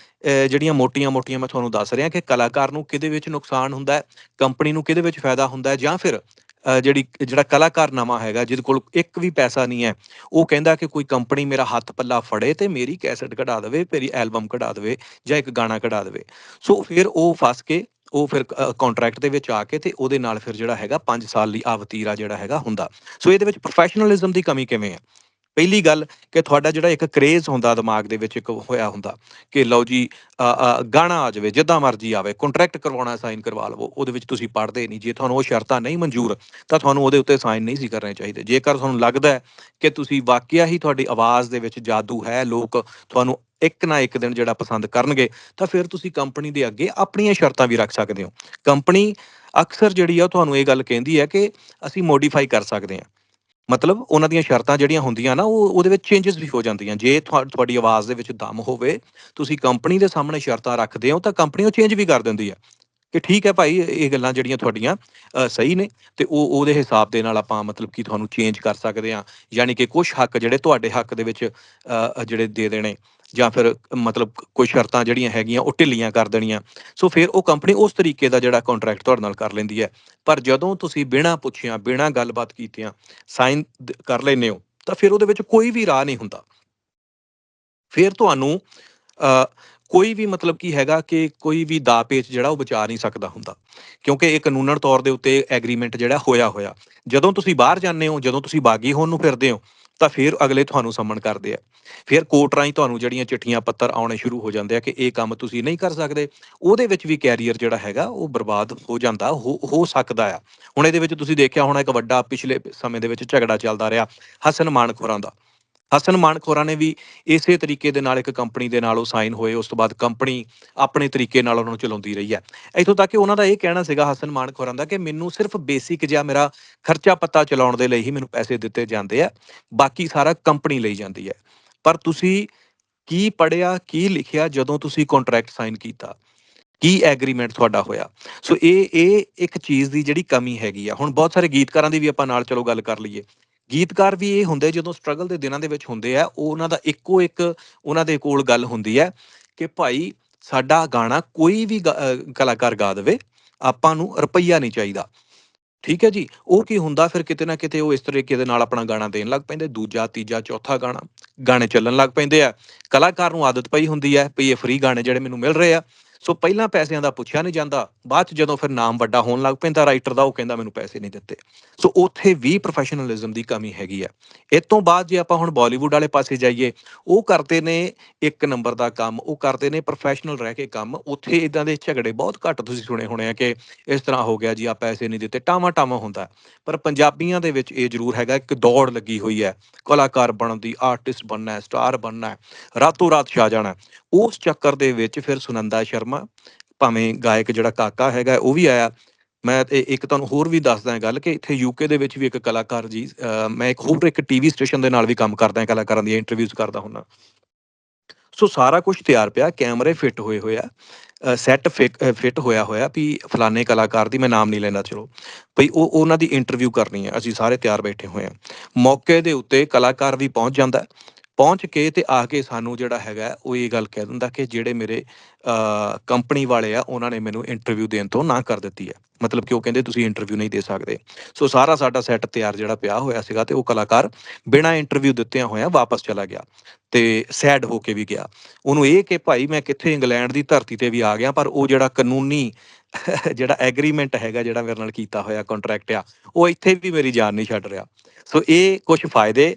ਜਿਹੜੀਆਂ ਮੋਟੀਆਂ-ਮੋਟੀਆਂ ਮੈਂ ਤੁਹਾਨੂੰ ਦੱਸ ਰਿਹਾ ਕਿ ਕਲਾਕਾਰ ਨੂੰ ਕਿਹਦੇ ਵਿੱਚ ਨੁਕਸਾਨ ਹੁੰਦਾ ਹੈ, ਕੰਪਨੀ ਨੂੰ ਕਿਹਦੇ ਵਿੱਚ ਫਾਇਦਾ ਹੁੰਦਾ ਹੈ, ਜਾਂ ਫਿਰ ਜਿਹੜੀ, ਜਿਹੜਾ ਕਲਾਕਾਰ ਨਵਾਂ ਹੈਗਾ, ਜਿਹਦੇ ਕੋਲ ਇੱਕ ਵੀ ਪੈਸਾ ਨਹੀਂ ਹੈ, ਉਹ ਕਹਿੰਦਾ ਕਿ ਕੋਈ ਕੰਪਨੀ ਮੇਰਾ ਹੱਥ ਪੱਲਾ ਫੜੇ ਤੇ ਮੇਰੀ ਕੈਸਟ ਕਢਾ ਦੇਵੇ, ਮੇਰੀ ਐਲਬਮ ਕਢਾ ਦੇਵੇ ਜਾਂ ਇੱਕ ਗਾਣਾ ਕਢਾ ਦੇਵੇ। ਸੋ ਫਿਰ ਉਹ ਫਸ ਕੇ ਉਹ ਫਿਰ ਕੰਟਰੈਕਟ ਦੇ ਵਿੱਚ ਆ ਕੇ ਤੇ ਉਹਦੇ ਨਾਲ ਫਿਰ ਜਿਹੜਾ ਹੈਗਾ 5 ਸਾਲ ਲਈ ਆ ਵਤੀਰਾ ਜਿਹੜਾ ਹੈਗਾ ਹੁੰਦਾ। ਸੋ ਇਹਦੇ ਵਿੱਚ ਪ੍ਰੋਫੈਸ਼ਨਲਿਜ਼ਮ ਦੀ ਕਮੀ ਕਿਵੇਂ ਹੈ? ਪਹਿਲੀ ਗੱਲ ਕਿ ਤੁਹਾਡਾ ਜਿਹੜਾ ਇੱਕ ਕ੍ਰੇਜ਼ ਹੁੰਦਾ ਦਿਮਾਗ ਦੇ ਵਿੱਚ ਇੱਕ ਹੋਇਆ ਹੁੰਦਾ ਕਿ ਲਓ ਜੀ ਗਾਣਾ ਆ ਜਾਵੇ, ਜਿੱਦਾਂ ਮਰਜ਼ੀ ਆਵੇ ਕੰਟਰੈਕਟ ਕਰਵਾਉਣਾ ਸਾਈਨ ਕਰਵਾ ਲਵੋ, ਉਹਦੇ ਵਿੱਚ ਤੁਸੀਂ ਪੜ੍ਹਦੇ ਨਹੀਂ। ਜੇ ਤੁਹਾਨੂੰ ਉਹ ਸ਼ਰਤਾਂ ਨਹੀਂ ਮਨਜ਼ੂਰ, ਤਾਂ ਤੁਹਾਨੂੰ ਉਹਦੇ ਉੱਤੇ ਸਾਈਨ ਨਹੀਂ ਸੀ ਕਰਨੇ ਚਾਹੀਦੇ। ਜੇਕਰ ਤੁਹਾਨੂੰ ਲੱਗਦਾ ਕਿ ਤੁਸੀਂ ਵਾਕਿਆ ਹੀ ਤੁਹਾਡੀ ਆਵਾਜ਼ ਦੇ ਵਿੱਚ ਜਾਦੂ ਹੈ, ਲੋਕ ਤੁਹਾਨੂੰ ਇੱਕ ਨਾ ਇੱਕ ਦਿਨ ਜਿਹੜਾ ਪਸੰਦ ਕਰਨਗੇ, ਤਾਂ ਫਿਰ ਤੁਸੀਂ ਕੰਪਨੀ ਦੇ ਅੱਗੇ ਆਪਣੀਆਂ ਸ਼ਰਤਾਂ ਵੀ ਰੱਖ ਸਕਦੇ ਹੋ। ਕੰਪਨੀ ਅਕਸਰ ਜਿਹੜੀ ਆ ਉਹ ਤੁਹਾਨੂੰ ਇਹ ਗੱਲ ਕਹਿੰਦੀ ਹੈ ਕਿ ਅਸੀਂ ਮੋਡੀਫਾਈ ਕਰ ਸਕਦੇ ਹਾਂ। ਮਤਲਬ ਉਹਨਾਂ ਦੀਆਂ ਸ਼ਰਤਾਂ ਜਿਹੜੀਆਂ ਹੁੰਦੀਆਂ ਨਾ, ਉਹ ਉਹਦੇ ਵਿੱਚ ਚੇਂਜਸ ਵੀ ਹੋ ਜਾਂਦੀਆਂ। ਜੇ ਤੁਹਾ- ਤੁਹਾਡੀ ਆਵਾਜ਼ ਦੇ ਵਿੱਚ ਦਮ ਹੋਵੇ, ਤੁਸੀਂ ਕੰਪਨੀ ਦੇ ਸਾਹਮਣੇ ਸ਼ਰਤਾਂ ਰੱਖਦੇ ਹੋ, ਤਾਂ ਕੰਪਨੀ ਉਹ ਚੇਂਜ ਵੀ ਕਰ ਦਿੰਦੀ ਹੈ ਕਿ ਠੀਕ ਹੈ ਭਾਈ, ਇਹ ਗੱਲਾਂ ਜਿਹੜੀਆਂ ਤੁਹਾਡੀਆਂ ਸਹੀ ਨੇ, ਤੇ ਉਹ, ਉਹਦੇ ਹਿਸਾਬ ਦੇ ਨਾਲ ਆਪਾਂ ਮਤਲਬ ਕਿ ਤੁਹਾਨੂੰ ਚੇਂਜ ਕਰ ਸਕਦੇ ਹਾਂ। ਯਾਨੀ ਕਿ ਕੁਝ ਹੱਕ ਜਿਹੜੇ ਤੁਹਾਡੇ ਹੱਕ ਦੇ ਵਿੱਚ ਜਿਹੜੇ ਦੇ ਦੇਣੇ। ਜਾਂ ਫਿਰ ਮਤਲਬ ਕੋਈ ਸ਼ਰਤਾਂ ਜਿਹੜੀਆਂ ਹੈਗੀਆਂ ਉਹ ਢਿੱਲੀਆਂ ਕਰ ਦੇਣੀਆਂ। ਸੋ ਫਿਰ ਉਹ ਕੰਪਨੀ ਉਸ ਤਰੀਕੇ ਦਾ ਜਿਹੜਾ ਕੰਟਰੈਕਟ ਤੁਹਾਡੇ ਨਾਲ ਕਰ ਲੈਂਦੀ ਹੈ। ਪਰ ਜਦੋਂ ਤੁਸੀਂ ਬਿਨਾਂ ਪੁੱਛਿਆ ਬਿਨਾਂ ਗੱਲਬਾਤ ਕੀਤਿਆਂ ਸਾਈਨ ਕਰ ਲੈਂਦੇ ਹੋ ਤਾਂ ਫਿਰ ਉਹਦੇ ਵਿੱਚ ਕੋਈ ਵੀ ਰਾਹ ਨਹੀਂ ਹੁੰਦਾ। ਫਿਰ ਤੁਹਾਨੂੰ ਅ, ਕੋਈ ਵੀ ਮਤਲਬ ਕੀ ਹੈਗਾ ਕਿ ਕੋਈ ਵੀ ਦਾ ਪੇਚ ਜਿਹੜਾ ਉਹ ਬਚਾ ਨਹੀਂ ਸਕਦਾ ਹੁੰਦਾ। ਕਿਉਂਕਿ ਇਹ ਕਾਨੂੰਨਨ ਤੌਰ ਦੇ ਉੱਤੇ ਐਗਰੀਮੈਂਟ ਜਿਹੜਾ ਹੋਇਆ ਹੋਇਆ ਜਦੋਂ ਤੁਸੀਂ ਬਾਹਰ ਜਾਂਦੇ ਹੋ ਜਦੋਂ ਤੁਸੀਂ ਬਾਗੀ ਹੋਣ ਨੂੰ ਫਿਰਦੇ ਹੋ ਤਾਂ ਫਿਰ ਅਗਲੇ ਤੁਹਾਨੂੰ ਸੰਮਣ ਕਰਦੇ ਆ। ਫਿਰ ਕੋਰਟ ਰਾਹੀਂ ਤੁਹਾਨੂੰ ਜਿਹੜੀਆਂ ਚਿੱਠੀਆਂ, ਪੱਤਰ ਆਉਣੇ ਸ਼ੁਰੂ ਹੋ ਜਾਂਦੇ ਆ ਕਿ ਇਹ ਕੰਮ ਤੁਸੀਂ ਨਹੀਂ ਕਰ ਸਕਦੇ। ਉਹਦੇ ਵਿੱਚ ਵੀ ਕੈਰੀਅਰ ਜਿਹੜਾ ਹੈਗਾ, ਉਹ ਬਰਬਾਦ ਹੋ ਜਾਂਦਾ, ਹੋ ਹੋ ਸਕਦਾ ਆ। ਹੁਣ ਇਹਦੇ ਵਿੱਚ ਤੁਸੀਂ ਦੇਖਿਆ ਹੋਣਾ ਇੱਕ ਵੱਡਾ ਪਿਛਲੇ ਸਮੇਂ ਦੇ ਵਿੱਚ ਝਗੜਾ ਚੱਲਦਾ ਰਿਹਾ ਹਸਨ ਮਾਨਕ ਹੋਰਾਂ ਦਾ। ਹਸਨ ਮਾਨਖੋਰਾਂ ਨੇ ਵੀ ਇਸੇ ਤਰੀਕੇ ਦੇ ਨਾਲ ਇੱਕ ਕੰਪਨੀ ਦੇ ਨਾਲ ਉਹ ਸਾਈਨ ਹੋਏ, ਉਸ ਤੋਂ ਬਾਅਦ ਕੰਪਨੀ ਆਪਣੇ ਤਰੀਕੇ ਨਾਲ ਉਹਨਾਂ ਨੂੰ ਚਲਾਉਂਦੀ ਰਹੀ ਹੈ। ਇੱਥੋਂ ਤੱਕ ਕਿ ਉਹਨਾਂ ਦਾ ਇਹ ਕਹਿਣਾ ਸੀਗਾ ਹਸਨ ਮਾਨਖੋਰਾਂ ਦਾ ਕਿ ਮੈਨੂੰ ਸਿਰਫ ਬੇਸਿਕ ਜਿਹਾ ਮੇਰਾ ਖਰਚਾ ਪੱਤਾ ਚਲਾਉਣ ਦੇ ਲਈ ਹੀ ਮੈਨੂੰ ਪੈਸੇ ਦਿੱਤੇ ਜਾਂਦੇ ਆ, ਬਾਕੀ ਸਾਰਾ ਕੰਪਨੀ ਲਈ ਜਾਂਦੀ ਹੈ। ਪਰ ਤੁਸੀਂ ਕੀ ਪੜਿਆ ਕੀ ਲਿਖਿਆ, ਜਦੋਂ ਤੁਸੀਂ ਕੰਟਰੈਕਟ ਸਾਈਨ ਕੀਤਾ? ਕੀ ਐਗਰੀਮੈਂਟ ਤੁਹਾਡਾ ਹੋਇਆ? ਸੋ ਇਹ ਇਹ ਇੱਕ ਚੀਜ਼ ਦੀ ਜਿਹੜੀ ਕਮੀ ਹੈਗੀ ਆ। ਹੁਣ ਬਹੁਤ ਸਾਰੇ ਗੀਤਕਾਰਾਂ ਦੀ ਵੀ ਆਪਾਂ ਨਾਲ ਚਲੋ ਗੱਲ ਕਰ ਲਈਏ। ਗੀਤਕਾਰ ਵੀ ਇਹ ਹੁੰਦੇ ਜਦੋਂ ਸਟਰਗਲ ਦੇ ਦਿਨਾਂ ਦੇ ਵਿੱਚ ਹੁੰਦੇ ਆ, ਉਹ ਉਹਨਾਂ ਦਾ ਇੱਕੋ ਇੱਕ ਉਹਨਾਂ ਦੇ ਕੋਲ ਗੱਲ ਹੁੰਦੀ ਹੈ ਕਿ ਭਾਈ ਸਾਡਾ ਗਾਣਾ ਕੋਈ ਵੀ ਗਾ- ਕਲਾਕਾਰ ਗਾ ਦੇਵੇ, ਆਪਾਂ ਨੂੰ ਰੁਪਈਆ ਨਹੀਂ ਚਾਹੀਦਾ। ਠੀਕ ਹੈ ਜੀ? ਉਹ ਕੀ ਹੁੰਦਾ, ਫਿਰ ਕਿਤੇ ਨਾ ਕਿਤੇ ਉਹ ਇਸ ਤਰੀਕੇ ਦੇ ਨਾਲ ਆਪਣਾ ਗਾਣਾ ਦੇਣ ਲੱਗ ਪੈਂਦੇ, ਦੂਜਾ, ਤੀਜਾ, ਚੌਥਾ ਗਾਣਾ ਗਾਣੇ ਚੱਲਣ ਲੱਗ ਪੈਂਦੇ ਆ। ਕਲਾਕਾਰ ਨੂੰ ਆਦਤ ਪਈ ਹੁੰਦੀ ਹੈ ਵੀ ਇਹ ਫ੍ਰੀ ਗਾਣੇ ਜਿਹੜੇ ਮੈਨੂੰ ਮਿਲ ਰਹੇ ਆ। ਸੋ ਪਹਿਲਾਂ ਪੈਸਿਆਂ ਦਾ ਪੁੱਛਿਆ ਨਹੀਂ ਜਾਂਦਾ, ਬਾਅਦ ਚ ਜਦੋਂ ਫਿਰ ਨਾਮ ਵੱਡਾ ਹੋਣ ਲੱਗ ਪੈਂਦਾ ਰਾਈਟਰ ਦਾ ਉਹ ਕਹਿੰਦਾ ਮੈਨੂੰ ਪੈਸੇ ਨਹੀਂ ਦਿੱਤੇ। ਸੋ ਉੱਥੇ ਵੀ ਪ੍ਰੋਫੈਸ਼ਨਲਿਜ਼ਮ ਦੀ ਕਮੀ ਹੈਗੀ ਆ। ਇਸ ਤੋਂ ਬਾਅਦ ਜੇ ਆਪਾਂ ਹੁਣ ਬਾਲੀਵੁੱਡ ਵਾਲੇ ਪਾਸੇ ਜਾਈਏ, ਉਹ ਕਰਦੇ ਨੇ ਇੱਕ ਨੰਬਰ ਦਾ ਕੰਮ, ਉਹ ਕਰਦੇ ਨੇ ਪ੍ਰੋਫੈਸ਼ਨਲ ਰਹਿ ਕੇ ਕੰਮ। ਉੱਥੇ ਇਦਾਂ ਦੇ ਝਗੜੇ ਬਹੁਤ ਘੱਟ ਤੁਸੀਂ ਸੁਣੇ ਹੋਣੇ ਆ ਕਿ ਇਸ ਤਰ੍ਹਾਂ ਹੋ ਗਿਆ ਜੀ ਆ ਪੈਸੇ ਨਹੀਂ ਦਿੱਤੇ ਟਾਵਾ ਟਾਵਾ ਹੁੰਦਾ। ਪਰ ਪੰਜਾਬੀਆਂ ਦੇ ਵਿੱਚ ਇਹ ਜ਼ਰੂਰ ਹੈਗਾ, ਇੱਕ ਦੌੜ ਲੱਗੀ ਹੋਈ ਹੈ। ਕਲਾਕਾਰ ਬਣਨ ਦੀ ਆਰਟਿਸਟ ਬਣਨਾ ਹੈ ਸਟਾਰ ਬਣਨਾ ਹੈ, ਰਾਤੋਂ ਰਾਤ ਛਾ ਜਾਣਾ ਉਸ ਚੱਕਰ ਦੇ ਵਿੱਚ ਫਿਰ ਸੁਨੰਦਾ ਸ਼ਰਮਾ, ਭਾਵੇਂ ਗਾਇਕ ਜਿਹੜਾ ਕਾਕਾ ਹੈਗਾ ਉਹ ਵੀ ਆਇਆ। ਮੈਂ ਇੱਕ ਤੁਹਾਨੂੰ ਹੋਰ ਵੀ ਦੱਸਦਾ ਗੱਲ ਕਿ ਇੱਥੇ ਯੂਕੇ ਦੇ ਵਿੱਚ ਵੀ ਇੱਕ ਕਲਾਕਾਰ ਜੀ ਮੈਂ ਇੱਕ ਹੋਰ ਇੱਕ ਟੀਵੀ ਸਟੇਸ਼ਨ ਦੇ ਨਾਲ ਵੀ ਕੰਮ ਕਰਦਾ ਹਾਂ, ਕਲਾਕਾਰਾਂ ਦੀਆਂ ਇੰਟਰਵਿਊਜ਼ ਕਰਦਾ ਹੁੰਦਾ ਸੋ ਸਾਰਾ ਕੁਝ ਤਿਆਰ ਪਿਆ, ਕੈਮਰੇ ਫਿੱਟ ਹੋਏ ਹੋਏ ਆ ਸੈੱਟ ਫਿੱਟ ਹੋਇਆ ਹੋਇਆ ਵੀ ਫਲਾਣੇ ਕਲਾਕਾਰ ਦੀ ਮੈਂ ਨਾਮ ਨਹੀਂ ਲੈਂਦਾ, ਚਲੋ। ਭਈ ਉਹ, ਉਹਨਾਂ ਦੀ ਇੰਟਰਵਿਊ ਕਰਨੀ ਹੈ, ਅਸੀਂ ਸਾਰੇ ਤਿਆਰ ਬੈਠੇ ਹੋਏ ਹਾਂ। ਮੌਕੇ ਦੇ ਉੱਤੇ ਕਲਾਕਾਰ ਵੀ ਪਹੁੰਚ ਜਾਂਦਾ ਪਹੁੰਚ ਕੇ ਤੇ ਆ ਕੇ ਸਾਨੂੰ ਜਿਹੜਾ ਹੈਗਾ ਉਹ ਇਹ ਗੱਲ ਕਹਿ ਦਿੰਦਾ ਕਿ ਜਿਹੜੇ ਮੇਰੇ ਕੰਪਨੀ ਵਾਲੇ ਆ, ਉਹਨਾਂ ਨੇ ਮੈਨੂੰ ਇੰਟਰਵਿਊ ਦੇਣ ਤੋਂ ਨਾ ਕਰ ਦਿੱਤੀ ਹੈ। ਮਤਲਬ ਕਿ ਉਹ ਕਹਿੰਦੇ ਤੁਸੀਂ ਇੰਟਰਵਿਊ ਨਹੀਂ ਦੇ ਸਕਦੇ। ਸੋ ਸਾਰਾ ਸਾਡਾ ਸੈੱਟ ਤਿਆਰ ਜਿਹੜਾ ਪਿਆ ਹੋਇਆ ਸੀਗਾ ਤੇ ਉਹ ਕਲਾਕਾਰ ਬਿਨਾਂ ਇੰਟਰਵਿਊ ਦਿੱਤਿਆਂ ਹੋਇਆਂ ਵਾਪਸ ਚਲਾ ਗਿਆ ਤੇ ਸੈਡ ਹੋ ਕੇ ਵੀ ਗਿਆ। ਉਹਨੂੰ ਇਹ ਕਿ ਭਾਈ ਮੈਂ ਕਿੱਥੇ ਇੰਗਲੈਂਡ ਦੀ ਧਰਤੀ ਤੇ ਵੀ ਆ ਗਿਆ, ਪਰ ਉਹ ਜਿਹੜਾ ਕਾਨੂੰਨੀ (laughs) ਜਿਹੜਾ ਐਗਰੀਮੈਂਟ ਹੈਗਾ ਜਿਹੜਾ ਮੇਰੇ ਨਾਲ ਕੀਤਾ ਹੋਇਆ ਕੰਟਰੈਕਟ ਆ, ਉਹ ਇੱਥੇ ਵੀ ਮੇਰੀ ਜਾਨ ਨਹੀਂ ਛੱਡ ਰਿਹਾ। ਸੋ ਇਹ ਕੁਝ ਫਾਇਦੇ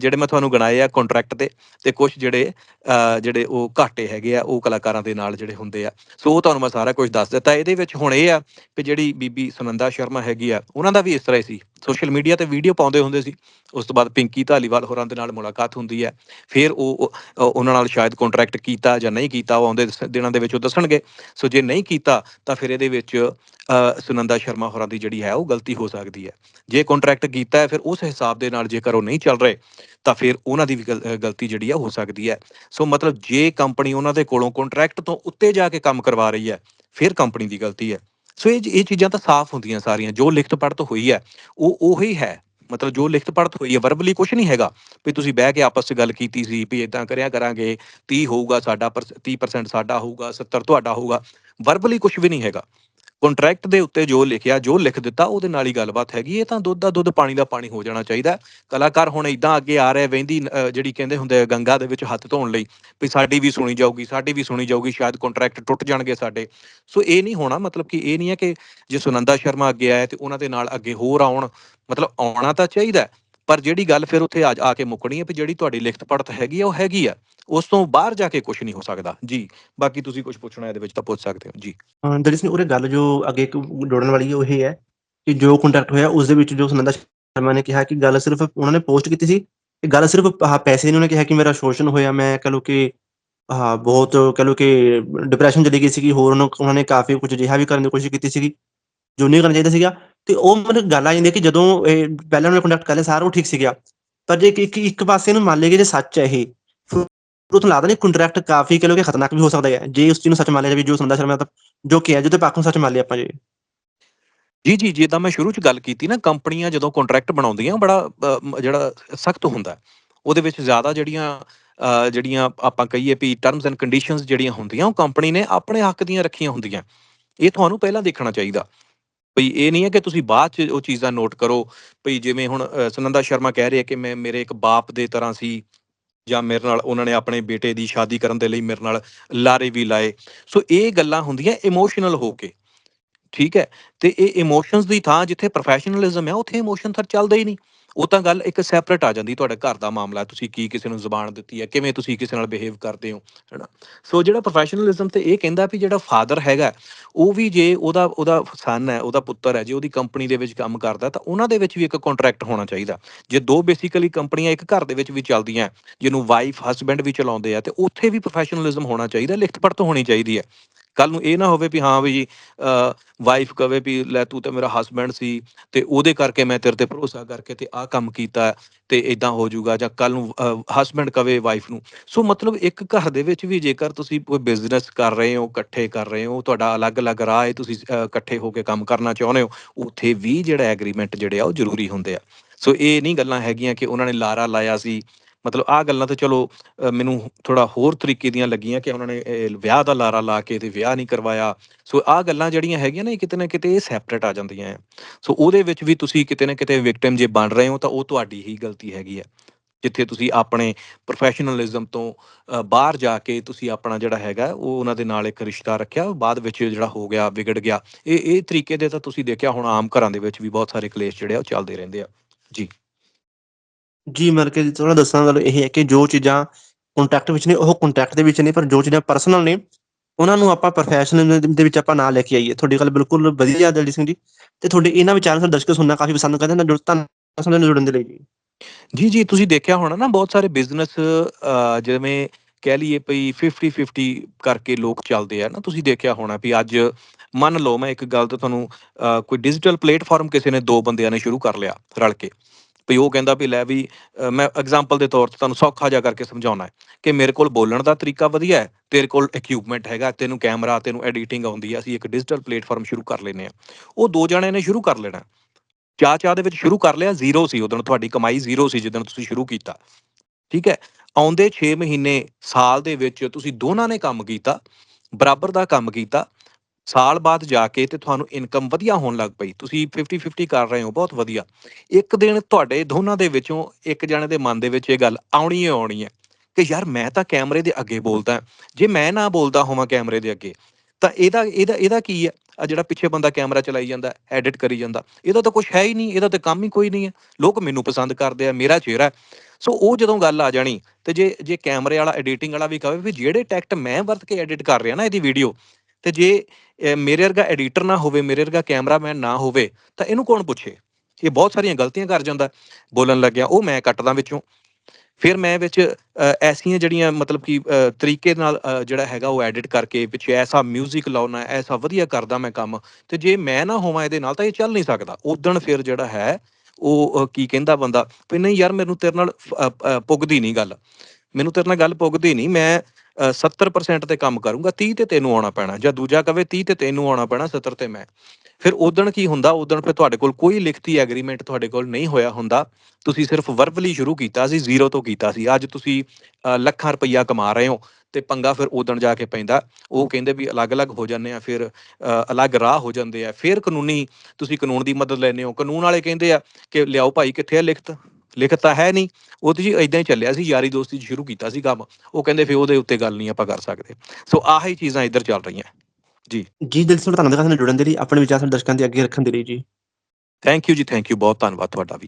ਜਿਹੜੇ ਮੈਂ ਤੁਹਾਨੂੰ ਗਣਾਏ ਆ ਕੰਟਰੈਕਟ 'ਤੇ ਤੇ ਕੁਝ ਜਿਹੜੇ ਅ, ਜਿਹੜੇ ਉਹ ਘਾਟੇ ਹੈਗੇ ਆ ਉਹ ਕਲਾਕਾਰਾਂ ਦੇ ਨਾਲ ਜਿਹੜੇ ਹੁੰਦੇ ਆ। ਸੋ ਉਹ ਤੁਹਾਨੂੰ ਮੈਂ ਸਾਰਾ ਕੁਝ ਦੱਸ ਦਿੱਤਾ। ਇਹਦੇ ਵਿੱਚ ਹੁਣ ਇਹ ਆ ਕਿ ਜਿਹੜੀ ਬੀਬੀ ਸੁਨੰਦਾ ਸ਼ਰਮਾ ਹੈਗੀ ਆ ਉਹਨਾਂ ਦਾ ਵੀ ਇਸ ਤਰ੍ਹਾਂ ਹੀ ਸੀ। ਸੋਸ਼ਲ ਮੀਡੀਆ ਤੇ ਵੀਡੀਓ ਪਾਉਂਦੇ ਹੁੰਦੇ ਸੀ। ਉਸ ਤੋਂ ਬਾਅਦ ਪਿੰਕੀ ਧਾਲੀਵਾਲ ਹੋਰਾਂ ਦੇ ਨਾਲ ਮੁਲਾਕਾਤ ਹੁੰਦੀ ਹੈ। ਫਿਰ ਉਹ ਉਹਨਾਂ ਨਾਲ ਸ਼ਾਇਦ ਕੰਟਰੈਕਟ ਕੀਤਾ ਜਾਂ ਨਹੀਂ ਕੀਤਾ, ਉਹ ਆਉਂਦੇ ਸ- ਦਿਨਾਂ ਦੇ ਵਿੱਚ ਉਹ ਦੱਸਣਗੇ। ਸੋ ਜੇ ਨਹੀਂ ਕੀਤਾ, ਤਾਂ ਫਿਰ ਇਹਦੇ ਵਿੱਚ ਸੁਨੰਦਾ ਸ਼ਰਮਾ ਹੋਰਾਂ ਦੀ ਜਿਹੜੀ ਹੈ, ਉਹ ਗਲਤੀ ਹੋ ਸਕਦੀ ਹੈ। ਜੇ ਕੰਟਰੈਕਟ ਕੀਤਾ ਹੈ, ਫਿਰ ਉਸ ਹਿਸਾਬ ਦੇ ਨਾਲ ਜੇਕਰ ਉਹ ਨਹੀਂ ਚੱਲ ਰਹੇ, ਤਾਂ ਫਿਰ ਉਹਨਾਂ ਦੀ ਵੀ ਗਲ- ਗਲਤੀ ਜਿਹੜੀ ਆ ਹੋ ਸਕਦੀ ਹੈ। ਸੋ ਮਤਲਬ ਜੇ ਕੰਪਨੀ ਉਹਨਾਂ ਦੇ ਕੋਲੋਂ ਕੰਟਰੈਕਟ ਤੋਂ ਉੱਤੇ ਜਾ ਕੇ ਕੰਮ ਕਰਵਾ ਰਹੀ ਹੈ, ਫਿਰ ਕੰਪਨੀ ਦੀ ਗਲਤੀ ਹੈ। ਸੋ ਇਹ ਇਹ ਚੀਜ਼ਾਂ ਤਾਂ ਸਾਫ਼ ਹੁੰਦੀਆਂ ਸਾਰੀਆਂ, ਜੋ ਲਿਖਤ ਪੜ੍ਹਤ ਹੋਈ ਹੈ, ਉਹ ਉਹੀ ਹੈ। ਮਤਲਬ ਜੋ ਲਿਖਤ ਪੜ੍ਹਤ ਹੋਈ ਹੈ ਵਰਬਲੀ ਕੁਝ ਨਹੀਂ ਹੈਗਾ। ਵੀ ਤੁਸੀਂ ਬਹਿ ਕੇ ਆਪਸ 'ਚ ਗੱਲ ਕੀਤੀ ਸੀ ਵੀ ਇਦਾਂ ਕਰਿਆ ਕਰਾਂਗੇ 30 ਹੋਊਗਾ ਸਾਡਾ ਪਰ- 30% ਸਾਡਾ ਹੋਊਗਾ 70 ਤੁਹਾਡਾ ਹੋਊਗਾ ਵਰਬਲੀ ਕੁਝ ਵੀ ਨਹੀਂ ਹੈਗਾ। ਕੰਟਰੈਕਟ ਦੇ ਉੱਤੇ ਜੋ ਲਿਖਿਆ, ਜੋ ਲਿਖ ਦਿੱਤਾ, ਉਹਦੇ ਨਾਲ ਹੀ ਗੱਲਬਾਤ ਹੈਗੀ ਇਹ ਤਾਂ ਦੁੱਧ ਦਾ ਦੁੱਧ, ਪਾਣੀ ਦਾ ਪਾਣੀ ਹੋ ਜਾਣਾ ਚਾਹੀਦਾ ਕਲਾਕਾਰ ਹੁਣ ਇਦਾਂ ਅੱਗੇ ਆ ਰਿਹਾ, ਵਹਿੰਦੀ ਜਿਹੜੀ ਕਹਿੰਦੇ ਹੁੰਦੇ ਆ, ਗੰਗਾ ਦੇ ਵਿੱਚ ਹੱਥ ਧੋਣ ਲਈ, ਵੀ ਸਾਡੀ ਵੀ ਸੁਣੀ ਜਾਊਗੀ, ਸਾਡੀ ਵੀ ਸੁਣੀ ਜਾਊਗੀ, ਸ਼ਾਇਦ ਕੰਟਰੈਕਟ ਟੁੱਟ ਜਾਣਗੇ ਸਾਡੇ। ਸੋ ਇਹ ਨਹੀਂ ਹੋਣਾ, ਮਤਲਬ ਕਿ ਇਹ ਨਹੀਂ ਹੈ ਕਿ ਜੇ ਸੁਨੰਦਾ ਸ਼ਰਮਾ ਅੱਗੇ ਆਇਆ ਤੇ ਉਹਨਾਂ ਦੇ ਨਾਲ ਅੱਗੇ ਹੋਰ ਆਉਣ, ਮਤਲਬ ਆਉਣਾ ਤਾਂ ਚਾਹੀਦਾ ਪਰ ਜਿਹੜੀ ਗੱਲ ਫਿਰ ਉੱਥੇ ਆ ਕੇ ਮੁੱਕਣੀ ਹੈ ਵੀ ਜਿਹੜੀ ਤੁਹਾਡੀ ਲਿਖਤ ਪੜਤ ਹੈਗੀ ਆ, ਉਹ ਹੈਗੀ ਆ। ਉਸ ਤੋਂ ਬਾਹਰ ਜਾ ਕੇ ਕੁਝ ਨਹੀਂ ਹੋ ਸਕਦਾ। ਜੀ, ਬਾਕੀ ਤੁਸੀਂ ਕੁਝ ਪੁੱਛਣਾ ਇਹਦੇ ਵਿੱਚ ਤਾਂ ਪੁੱਛ ਸਕਦੇ ਹੋ। ਜੀ। ਹਾਂ, ਦਲਿਤ ਸਿੰਘ ਗੱਲ ਜੋ ਅੱਗੇ ਜੋੜਨ ਵਾਲੀ ਉਹ ਇਹ ਹੈ ਕਿ ਜੋ ਕੰਟੈਕਟ ਹੋਇਆ, ਉਸ ਦੇ ਵਿੱਚ ਜੋ ਸੁਨੰਦਾ ਸ਼ਰਮਾ ਨੇ ਕਿਹਾ ਕਿ ਗੱਲ ਸਿਰਫ ਉਹਨਾਂ ਨੇ ਪੋਸਟ ਕੀਤੀ ਸੀ। ਇਹ ਗੱਲ ਸਿਰਫ, ਆਹ ਪੈਸੇ ਦੀ ਉਹਨੇ ਕਿਹਾ ਕਿ ਮੇਰਾ ਸ਼ੋਸ਼ਣ ਹੋਇਆ, ਮੈਂ ਕਹ ਲਓ ਕਿ, ਆਹ ਬਹੁਤ ਕਹ ਲਓ ਕਿ ਡਿਪਰੈਸ਼ਨ ਚਲੀ ਗਈ ਸੀਗੀ, ਹੋਰ ਉਹਨਾਂ ਨੇ ਕਾਫੀ ਕੁਝ ਅਜਿਹਾ ਵੀ ਕਰਨ ਦੀ ਕੋਸ਼ਿਸ਼ ਕੀਤੀ ਸੀਗੀ। ਜੋ ਨਹੀਂ ਕਰਨਾ ਚਾਹੀਦਾ ਸੀਗਾ ਤੇ ਉਹ ਮਤਲਬ ਗੱਲ ਆ ਜਾਂਦੀ ਹੈ ਕਿ ਜਦੋਂ ਇਹ ਪਹਿਲਾਂ ਉਹਨੇ ਕੰਟੈਕਟ ਕਰ ਲਿਆ, ਸਾਰਾ ਉਹ ਠੀਕ ਸੀਗਾ। ਪਰ ਜੇ ਇੱਕ, ਇੱਕ- ਪਾਸੇ ਨੂੰ ਮੰਨ ਲਈਏ ਜੇ ਸੱਚ ਹੈ ਇਹ, ਫਿਰ ਤੁਹਾਨੂੰ ਲੱਗਦਾ ਨਹੀਂ ਕੰਟਰੈਕਟ ਕਾਫੀ ਕਹ ਲਓ ਖਤਰਨਾਕ ਵੀ ਹੋ ਸਕਦਾ ਹੈ। ਜੇ ਉਸ ਚੀਜ਼ ਨੂੰ ਸੱਚ ਮੰਨ ਲਿਆ ਜਾਵੇ, ਜੋ ਸੁਨੰਦਾ ਸ਼ਰਮਾ ਦਾ ਜੋ ਕਿ ਹੈ ਜਿਹਦੇ ਪੱਖ ਨੂੰ ਸੱਚ ਮੰਨ ਲਿਆ ਆਪਾਂ ਜੀ। ਜੀ ਜੀ ਜਿੱਦਾਂ ਮੈਂ ਸ਼ੁਰੂ ਚ ਗੱਲ ਕੀਤੀ ਨਾ, ਕੰਪਨੀਆਂ ਜਦੋਂ ਕੰਟਰੈਕਟ ਬਣਾਉਂਦੀਆਂ ਬੜਾ ਜਿਹੜਾ ਸਖਤ ਹੁੰਦਾ ਉਹਦੇ ਵਿੱਚ ਜ਼ਿਆਦਾ ਜਿਹੜੀਆਂ ਜਿਹੜੀਆਂ ਆਪਾਂ ਕਹੀਏ ਵੀ ਟਰਮਸ ਐਂਡ ਕੰਡੀਸ਼ਨਸ ਜਿਹੜੀਆਂ ਹੁੰਦੀਆਂ, ਉਹ ਕੰਪਨੀ ਨੇ ਆਪਣੇ ਹੱਕ ਦੀਆਂ ਰੱਖੀਆਂ ਹੁੰਦੀਆਂ। ਇਹ ਤੁਹਾਨੂੰ ਪਹਿਲਾਂ ਦੇਖਣਾ ਚਾਹੀਦਾ। ਭਈ ਇਹ ਨਹੀਂ ਹੈ ਕਿ ਤੁਸੀਂ ਬਾਅਦ ਚ ਉਹ ਚੀਜ਼ਾਂ ਨੋਟ ਕਰੋ, ਭਈ ਜਿਵੇਂ ਹੁਣ ਸੁਨੰਦਾ ਸ਼ਰਮਾ ਕਹਿ ਰਹੀ ਹੈ ਕਿ ਮੈਂ, ਮੇਰੇ ਇੱਕ ਬਾਪ ਦੇ ਤਰ੍ਹਾਂ ਸੀ ਜਾਂ ਮੇਰੇ ਨਾਲ ਉਹਨਾਂ ਨੇ ਆਪਣੇ ਬੇਟੇ ਦੀ ਸ਼ਾਦੀ ਕਰਨ ਦੇ ਲਈ ਮੇਰੇ ਨਾਲ ਲਾਰੇ ਵੀ ਲਾਏ। ਸੋ ਇਹ ਗੱਲਾਂ ਹੁੰਦੀਆਂ ਇਮੋਸ਼ਨਲ ਹੋ ਕੇ। ਠੀਕ ਹੈ? ਤੇ ਇਹ ਇਮੋਸ਼ਨਸ ਦੀ ਥਾਂ ਜਿੱਥੇ ਪ੍ਰੋਫੈਸ਼ਨਲਿਜ਼ਮ ਹੈ, ਉੱਥੇ ਇਮੋਸ਼ਨ ਥਰ ਚੱਲਦਾ ਹੀ ਨਹੀਂ। ਉਹ ਤਾਂ ਗੱਲ ਇੱਕ ਸੈਪਰੇਟ ਆ ਜਾਂਦੀ ਤੁਹਾਡੇ ਘਰ ਦਾ ਮਾਮਲਾ, ਤੁਸੀਂ ਕੀ ਕਿਸੇ ਨੂੰ ਜ਼ੁਬਾਨ ਦਿੱਤੀ ਹੈ, ਕਿਵੇਂ ਤੁਸੀਂ ਕਿਸੇ ਨਾਲ ਬਿਹੇਵ ਕਰਦੇ ਹੋ, ਹੈਨਾ? ਸੋ ਜਿਹੜਾ ਪ੍ਰੋਫੈਸ਼ਨਲਿਜ਼ਮ ਤੇ ਇਹ ਕਹਿੰਦਾ ਵੀ ਜਿਹੜਾ ਫਾਦਰ ਹੈਗਾ, ਉਹ ਵੀ ਜੇ ਉਹਦਾ ਉਹਦਾ ਸਨ ਹੈ, ਉਹਦਾ ਪੁੱਤਰ ਹੈ, ਜੇ ਉਹਦੀ ਕੰਪਨੀ ਦੇ ਵਿੱਚ ਕੰਮ ਕਰਦਾ, ਤਾਂ ਉਹਨਾਂ ਦੇ ਵਿੱਚ ਵੀ ਇੱਕ ਕੰਟਰੈਕਟ ਹੋਣਾ ਚਾਹੀਦਾ। ਜੇ ਦੋ ਬੇਸਿਕਲੀ ਕੰਪਨੀਆਂ ਇੱਕ ਘਰ ਦੇ ਵਿੱਚ ਵੀ ਚੱਲਦੀਆਂ, ਜਿਹਨੂੰ ਵਾਈਫ ਹਸਬੈਂਡ ਵੀ ਚਲਾਉਂਦੇ ਆ, ਤੇ ਉੱਥੇ ਵੀ ਪ੍ਰੋਫੈਸ਼ਨਲਿਜ਼ਮ ਹੋਣਾ ਚਾਹੀਦਾ ਲਿਖਤ ਪੜਤ ਹੋਣੀ ਚਾਹੀਦੀ ਹੈ। ਕੱਲ ਨੂੰ ਇਹ ਨਾ ਹੋਵੇ ਵੀ ਹਾਂ ਵੀ ਜੀ ਵਾਈਫ ਕਵੇ ਵੀ ਲੈ ਤੂੰ ਤਾਂ ਮੇਰਾ ਹਸਬੈਂਡ ਸੀ ਤੇ ਉਹਦੇ ਕਰਕੇ ਮੈਂ ਤੇਰੇ ਤੇ ਭਰੋਸਾ ਕਰਕੇ ਤੇ ਆਹ ਕੰਮ ਕੀਤਾ ਤੇ ਇਦਾਂ ਹੋ ਜਾਊਗਾ ਜਾਂ ਕੱਲ ਨੂੰ ਹਸਬੈਂਡ ਕਵੇ ਵਾਈਫ ਨੂੰ। ਸੋ ਮਤਲਬ ਇੱਕ ਘਰ ਦੇ ਵਿੱਚ ਵੀ ਜੇਕਰ ਤੁਸੀਂ ਕੋਈ ਬਿਜ਼ਨਸ ਕਰ ਰਹੇ ਹੋ, ਇਕੱਠੇ ਕਰ ਰਹੇ ਹੋ, ਤੁਹਾਡਾ ਅਲੱਗ-ਅਲੱਗ ਰਾਹ ਹੈ ਤੁਸੀਂ ਇਕੱਠੇ ਹੋ ਕੇ ਕੰਮ ਕਰਨਾ ਚਾਹੁੰਦੇ ਹੋ, ਉੱਥੇ ਵੀ ਜਿਹੜਾ ਐਗਰੀਮੈਂਟ ਜਿਹੜੇ ਆ ਉਹ ਜ਼ਰੂਰੀ ਹੁੰਦੇ ਆ। ਸੋ ਇਹ ਨਹੀਂ ਗੱਲਾਂ ਹੈਗੀਆਂ ਕਿ ਉਹਨਾਂ ਨੇ ਲਾਰਾ ਲਾਇਆ ਸੀ ਮਤਲਬ ਆਹ ਗੱਲਾਂ ਤਾਂ ਚਲੋ ਮੈਨੂੰ ਥੋੜਾ ਹੋਰ ਤਰੀਕੇ ਦੀਆਂ ਲੱਗੀਆਂ ਕਿ ਉਹਨਾਂ ਨੇ, ਇਹ ਵਿਆਹ ਦਾ ਲਾਰਾ ਲਾ ਕੇ ਤੇ ਵਿਆਹ ਨਹੀਂ ਕਰਵਾਇਆ। ਸੋ ਆਹ ਗੱਲਾਂ ਜਿਹੜੀਆਂ ਹੈਗੀਆਂ ਨੇ, ਇਹ ਕਿਤੇ ਨਾ ਕਿਤੇ ਇਹ ਸੈਪਰੇਟ ਆ ਜਾਂਦੀਆਂ ਹੈ ਸੋ ਉਹਦੇ ਵਿੱਚ ਵੀ ਤੁਸੀਂ ਕਿਤੇ ਨਾ ਕਿਤੇ ਵਿਕਟਿਮ ਜੇ ਬਣ ਰਹੇ ਹੋ, ਤਾਂ ਉਹ ਤੁਹਾਡੀ ਹੀ ਗਲਤੀ ਹੈਗੀ ਹੈ ਜਿੱਥੇ ਤੁਸੀਂ ਆਪਣੇ ਪ੍ਰੋਫੈਸ਼ਨਲਿਜ਼ਮ ਤੋਂ ਬਾਹਰ ਜਾ ਕੇ ਤੁਸੀਂ ਆਪਣਾ ਜਿਹੜਾ ਹੈਗਾ, ਉਹ ਉਹਨਾਂ ਦੇ ਨਾਲ ਇੱਕ ਰਿਸ਼ਤਾ ਰੱਖਿਆ, ਬਾਅਦ ਵਿੱਚ ਜਿਹੜਾ ਹੋ ਗਿਆ, ਵਿਗੜ ਗਿਆ। ਇਹ ਇਹ ਤਰੀਕੇ ਦੇ ਤਾਂ ਤੁਸੀਂ ਦੇਖਿਆ ਹੁਣ ਆਮ ਘਰਾਂ ਦੇ ਵਿੱਚ ਵੀ ਬਹੁਤ ਸਾਰੇ ਕਲੇਸ਼ ਜਿਹੜੇ ਆ, ਉਹ ਚੱਲਦੇ ਰਹਿੰਦੇ ਆ। ਜੀ। ਜੀ ਮਤਲਬ ਕਿ ਥੋੜਾ ਦੱਸਣ ਵਾਲਾ ਇਹ ਹੈ ਕਿ ਜੋ ਚੀਜ਼ਾਂ ਕੰਟੈਕਟ ਵਿੱਚ ਨੇ, ਉਹ ਕੰਟੈਕਟ ਦੇ ਵਿੱਚ ਨੇ, ਪਰ ਜੋ ਚੀਜ਼ਾਂ ਪਰਸਨਲ ਨੇ, ਉਹਨਾਂ ਨੂੰ ਆਪਾਂ ਪ੍ਰੋਫੈਸ਼ਨਲ ਦੇ ਵਿੱਚ ਆਪਾਂ ਨਾ ਲੈ ਕੇ ਆਈਏ। ਤੁਹਾਡੀ ਗੱਲ ਬਿਲਕੁਲ ਵਧੀਆ ਦਲਜੀਤ ਸਿੰਘ ਜੀ। ਤੇ ਤੁਹਾਡੇ ਇਹਨਾਂ ਵਿਚਾਰਾਂ ਸਾਡੇ ਦਰਸ਼ਕ ਸੁਣਨਾ ਕਾਫੀ ਪਸੰਦ ਕਰਦੇ ਨੇ ਜੁੜਤਾਂ ਨਾਲ ਜੁੜਨ ਦੇ ਲਈ ਜੀ। ਜੀ ਜੀ, ਤੁਸੀਂ ਦੇਖਿਆ ਹੋਣਾ ਨਾ, ਬਹੁਤ ਸਾਰੇ ਬਿਜ਼ਨਸ ਜਿਵੇਂ ਕਹਿ ਲਈਏ ਭਈ 50 50 ਕਰਕੇ ਲੋਕ ਚੱਲਦੇ ਆ ਨਾ, ਤੁਸੀਂ ਦੇਖਿਆ ਹੋਣਾ ਵੀ ਅੱਜ ਮੰਨ ਲਓ ਮੈਂ ਇੱਕ ਗੱਲ ਤਾਂ ਤੁਹਾਨੂੰ ਕੋਈ ਡਿਜੀਟਲ ਪਲੇਟਫਾਰਮ ਕਿਸੇ ਨੇ ਦੋ ਬੰਦਿਆਂ ਨੇ ਸ਼ੁਰੂ ਕਰ ਲਿਆ ਰਲ ਕੇ। ਵੀ ਉਹ ਕਹਿੰਦਾ ਵੀ ਲੈ ਵੀ ਮੈਂ ਐਗਜ਼ਾਮਪਲ ਦੇ ਤੌਰ ਤੇ ਤੁਹਾਨੂੰ ਸੌਖਾ ਜਿਹਾ ਕਰਕੇ ਸਮਝਾਉਣਾ ਹੈ ਕਿ ਮੇਰੇ ਕੋਲ ਬੋਲਣ ਦਾ ਤਰੀਕਾ ਵਧੀਆ ਹੈ, ਤੇਰੇ ਕੋਲ ਇਕਵਿਪਮੈਂਟ ਹੈਗਾ, ਤੈਨੂੰ ਕੈਮਰਾ ਤੈਨੂੰ ਐਡੀਟਿੰਗ ਆਉਂਦੀ ਹੈ ਅਸੀਂ ਇੱਕ ਡਿਜੀਟਲ ਪਲੇਟਫਾਰਮ ਸ਼ੁਰੂ ਕਰ ਲੈਨੇ ਆ ਉਹ ਦੋ ਜਣਿਆਂ ਨੇ ਸ਼ੁਰੂ ਕਰ ਲੈਣਾ। ਚਾਹ ਚਾਹ ਦੇ ਵਿੱਚ ਸ਼ੁਰੂ ਕਰ ਲਿਆ ਜ਼ੀਰੋ ਸੀ ਉਦੋਂ ਤੁਹਾਡੀ ਕਮਾਈ ਜ਼ੀਰੋ ਸੀ ਜਦੋਂ ਤੁਸੀਂ ਸ਼ੁਰੂ ਕੀਤਾ। ਠੀਕ ਹੈ? ਆਉਂਦੇ 6 ਮਹੀਨੇ, ਸਾਲ ਦੇ ਵਿੱਚ ਤੁਸੀਂ ਦੋਨਾਂ ਨੇ ਕੰਮ ਕੀਤਾ, ਬਰਾਬਰ ਦਾ ਕੰਮ ਕੀਤਾ ਸਾਲ ਬਾਅਦ ਜਾ ਕੇ ਤੇ ਤੁਹਾਨੂੰ ਇਨਕਮ ਵਧੀਆ ਹੋਣ ਲੱਗ ਪਈ। ਤੁਸੀਂ 50 50 ਕਰ ਰਹੇ ਹੋ, ਬਹੁਤ ਵਧੀਆ। ਇੱਕ ਦਿਨ ਤੁਹਾਡੇ ਦੋਨਾਂ ਦੇ ਵਿੱਚੋਂ ਇੱਕ ਜਣੇ ਦੇ ਮਨ ਦੇ ਵਿੱਚ ਇਹ ਗੱਲ ਆਉਣੀ ਹੀ ਆਉਣੀ ਹੈ ਕਿ ਯਾਰ ਮੈਂ ਤਾਂ ਕੈਮਰੇ ਦੇ ਅੱਗੇ ਬੋਲਦਾ ਜੇ ਮੈਂ ਨਾ ਬੋਲਦਾ ਹੋਵਾਂ ਕੈਮਰੇ ਦੇ ਅੱਗੇ, ਤਾਂ ਇਹਦਾ ਇਹਦਾ ਇਹਦਾ ਕੀ ਹੈ? ਆ ਜਿਹੜਾ ਪਿੱਛੇ ਬੰਦਾ ਕੈਮਰਾ ਚਲਾਈ ਜਾਂਦਾ ਐਡਿਟ ਕਰੀ ਜਾਂਦਾ, ਇਹਦਾ ਤਾਂ ਕੁਝ ਹੈ ਹੀ ਨਹੀਂ, ਇਹਦਾ ਤਾਂ ਕੰਮ ਹੀ ਕੋਈ ਨਹੀਂ ਹੈ। ਲੋਕ ਮੈਨੂੰ ਪਸੰਦ ਕਰਦੇ ਆ, ਮੇਰਾ ਚਿਹਰਾ ਸੋ ਉਹ ਜਦੋਂ ਗੱਲ ਆ ਜਾਣੀ ਤੇ ਜੇ ਜੇ ਕੈਮਰੇ ਵਾਲਾ ਐਡੀਟਿੰਗ ਵਾਲਾ ਵੀ ਕਹੇ ਵੀ ਜਿਹੜੇ ਟੈਕਟ ਮੈਂ ਵਰਤ ਕੇ ਐਡਿਟ ਕਰ ਰਿਹਾ ਨਾ ਇਹਦੀ ਵੀਡੀਓ ਤੇ ਜੇ ਮੇਰੇ ਵਰਗਾ ਐਡੀਟਰ ਨਾ ਹੋਵੇ, ਮੇਰੇ ਵਰਗਾ ਕੈਮਰਾਮੈਨ ਨਾ ਹੋਵੇ, ਤਾਂ ਇਹਨੂੰ ਕੌਣ ਪੁੱਛੇ? ਇਹ ਬਹੁਤ ਸਾਰੀਆਂ ਗਲਤੀਆਂ ਕਰ ਜਾਂਦਾ। ਬੋਲਣ ਲੱਗਿਆ, ਉਹ ਮੈਂ ਕੱਟਦਾ ਵਿੱਚੋਂ। ਫਿਰ ਮੈਂ ਵਿੱਚ ਐਸੀਆਂ ਜਿਹੜੀਆਂ ਮਤਲਬ ਕਿ ਤਰੀਕੇ ਨਾਲ ਜਿਹੜਾ ਹੈਗਾ ਉਹ ਐਡਿਟ ਕਰਕੇ ਵਿੱਚ ਐਸਾ 뮤직 ਲਾਉਣਾ, ਐਸਾ ਵਧੀਆ ਕਰਦਾ ਮੈਂ ਕੰਮ, ਤੇ ਜੇ ਮੈਂ ਨਾ ਹੋਵਾਂ ਇਹਦੇ ਨਾਲ, ਤਾਂ ਇਹ ਚੱਲ ਨਹੀਂ ਸਕਦਾ। ਉਦਣ ਫਿਰ ਜਿਹੜਾ ਹੈ, ਉਹ ਕੀ ਕਹਿੰਦਾ ਬੰਦਾ? ਵੀ ਨਹੀਂ ਯਾਰ, ਮੈਨੂੰ ਤੇਰੇ ਨਾਲ ਪੁੱਗਦੀ ਨਹੀਂ ਗੱਲ। ਮੈਨੂੰ ਤੇਰੇ ਨਾਲ ਗੱਲ ਪੁੱਗਦੀ ਨਹੀਂ। ਮੈਂ 70% ਤੇ ਕੰਮ ਕਰੂੰਗਾ 30 ਤੇ ਤੈਨੂੰ ਆਉਣਾ ਪੈਣਾ, ਜਾਂ ਦੂਜਾ ਕਵੇ 30 ਤੇ ਤੈਨੂੰ ਆਉਣਾ ਪੈਣਾ 70 ਤੇ ਮੈਂ। ਫਿਰ ਉਦਣ ਕੀ ਹੁੰਦਾ? ਉਦਣ ਫਿਰ ਤੁਹਾਡੇ ਕੋਲ ਕੋਈ ਲਿਖਤੀ ਐਗਰੀਮੈਂਟ ਤੁਹਾਡੇ ਕੋਲ ਨਹੀਂ ਹੋਇਆ ਹੁੰਦਾ। ਤੁਸੀਂ ਸਿਰਫ ਵਰਬਲੀ ਸ਼ੁਰੂ ਕੀਤਾ ਸੀ ਜ਼ੀਰੋ ਤੋਂ ਕੀਤਾ ਸੀ। ਅੱਜ ਤੁਸੀਂ ਲੱਖਾਂ ਰੁਪਈਆ ਕਮਾ ਰਹੇ ਹੋ ਤੇ ਪੰਗਾ ਫਿਰ ਉਦਣ ਜਾ ਕੇ ਪੈਂਦਾ। ਉਹ ਕਹਿੰਦੇ ਵੀ ਅਲੱਗ-ਅਲੱਗ ਹੋ ਜਾਂਦੇ ਆ, ਫਿਰ ਅਲੱਗ ਰਾਹ ਹੋ ਜਾਂਦੇ ਆ। ਫਿਰ ਕਾਨੂੰਨੀ ਤੁਸੀਂ ਕਾਨੂੰਨ ਦੀ ਮਦਦ ਲੈਂਦੇ ਹੋ। ਕਾਨੂੰਨ ਵਾਲੇ ਕਹਿੰਦੇ ਆ ਕਿ ਲਿਆਓ ਭਾਈ ਕਿੱਥੇ ਆ ਲਿਖਤ? ਲਿਖਤ ਹੈ ਨਹੀਂ ਉਹ ਤੇ ਜੀ ਇਦਾਂ ਹੀ ਚੱਲਿਆ ਸੀ ਯਾਰੀ ਦੋਸਤੀ ਸ਼ੁਰੂ ਕੀਤਾ ਸੀ ਕੰਮ। ਉਹ ਕਹਿੰਦੇ ਫਿਰ ਉਹਦੇ ਉੱਤੇ ਗੱਲ ਨਹੀਂ ਆਪਾਂ ਕਰ ਸਕਦੇ। ਸੋ ਆਹੀ ਚੀਜ਼ਾਂ ਇੱਧਰ ਚੱਲ ਰਹੀਆਂ। ਜੀ। ਦਿਲ ਤੋਂ ਧੰਨਵਾਦ ਕਰਦੇ ਜੁੜਨ ਦੇ ਲਈ ਆਪਣੇ ਵਿਚਾਰ ਸਾਡੇ ਦਰਸ਼ਕਾਂ ਦੇ ਅੱਗੇ ਰੱਖਣ ਦੇ ਲਈ ਜੀ। ਥੈਂਕ ਯੂ ਜੀ ਥੈਂਕ ਯੂ ਬਹੁਤ ਧੰਨਵਾਦ ਤੁਹਾਡਾ ਵੀ।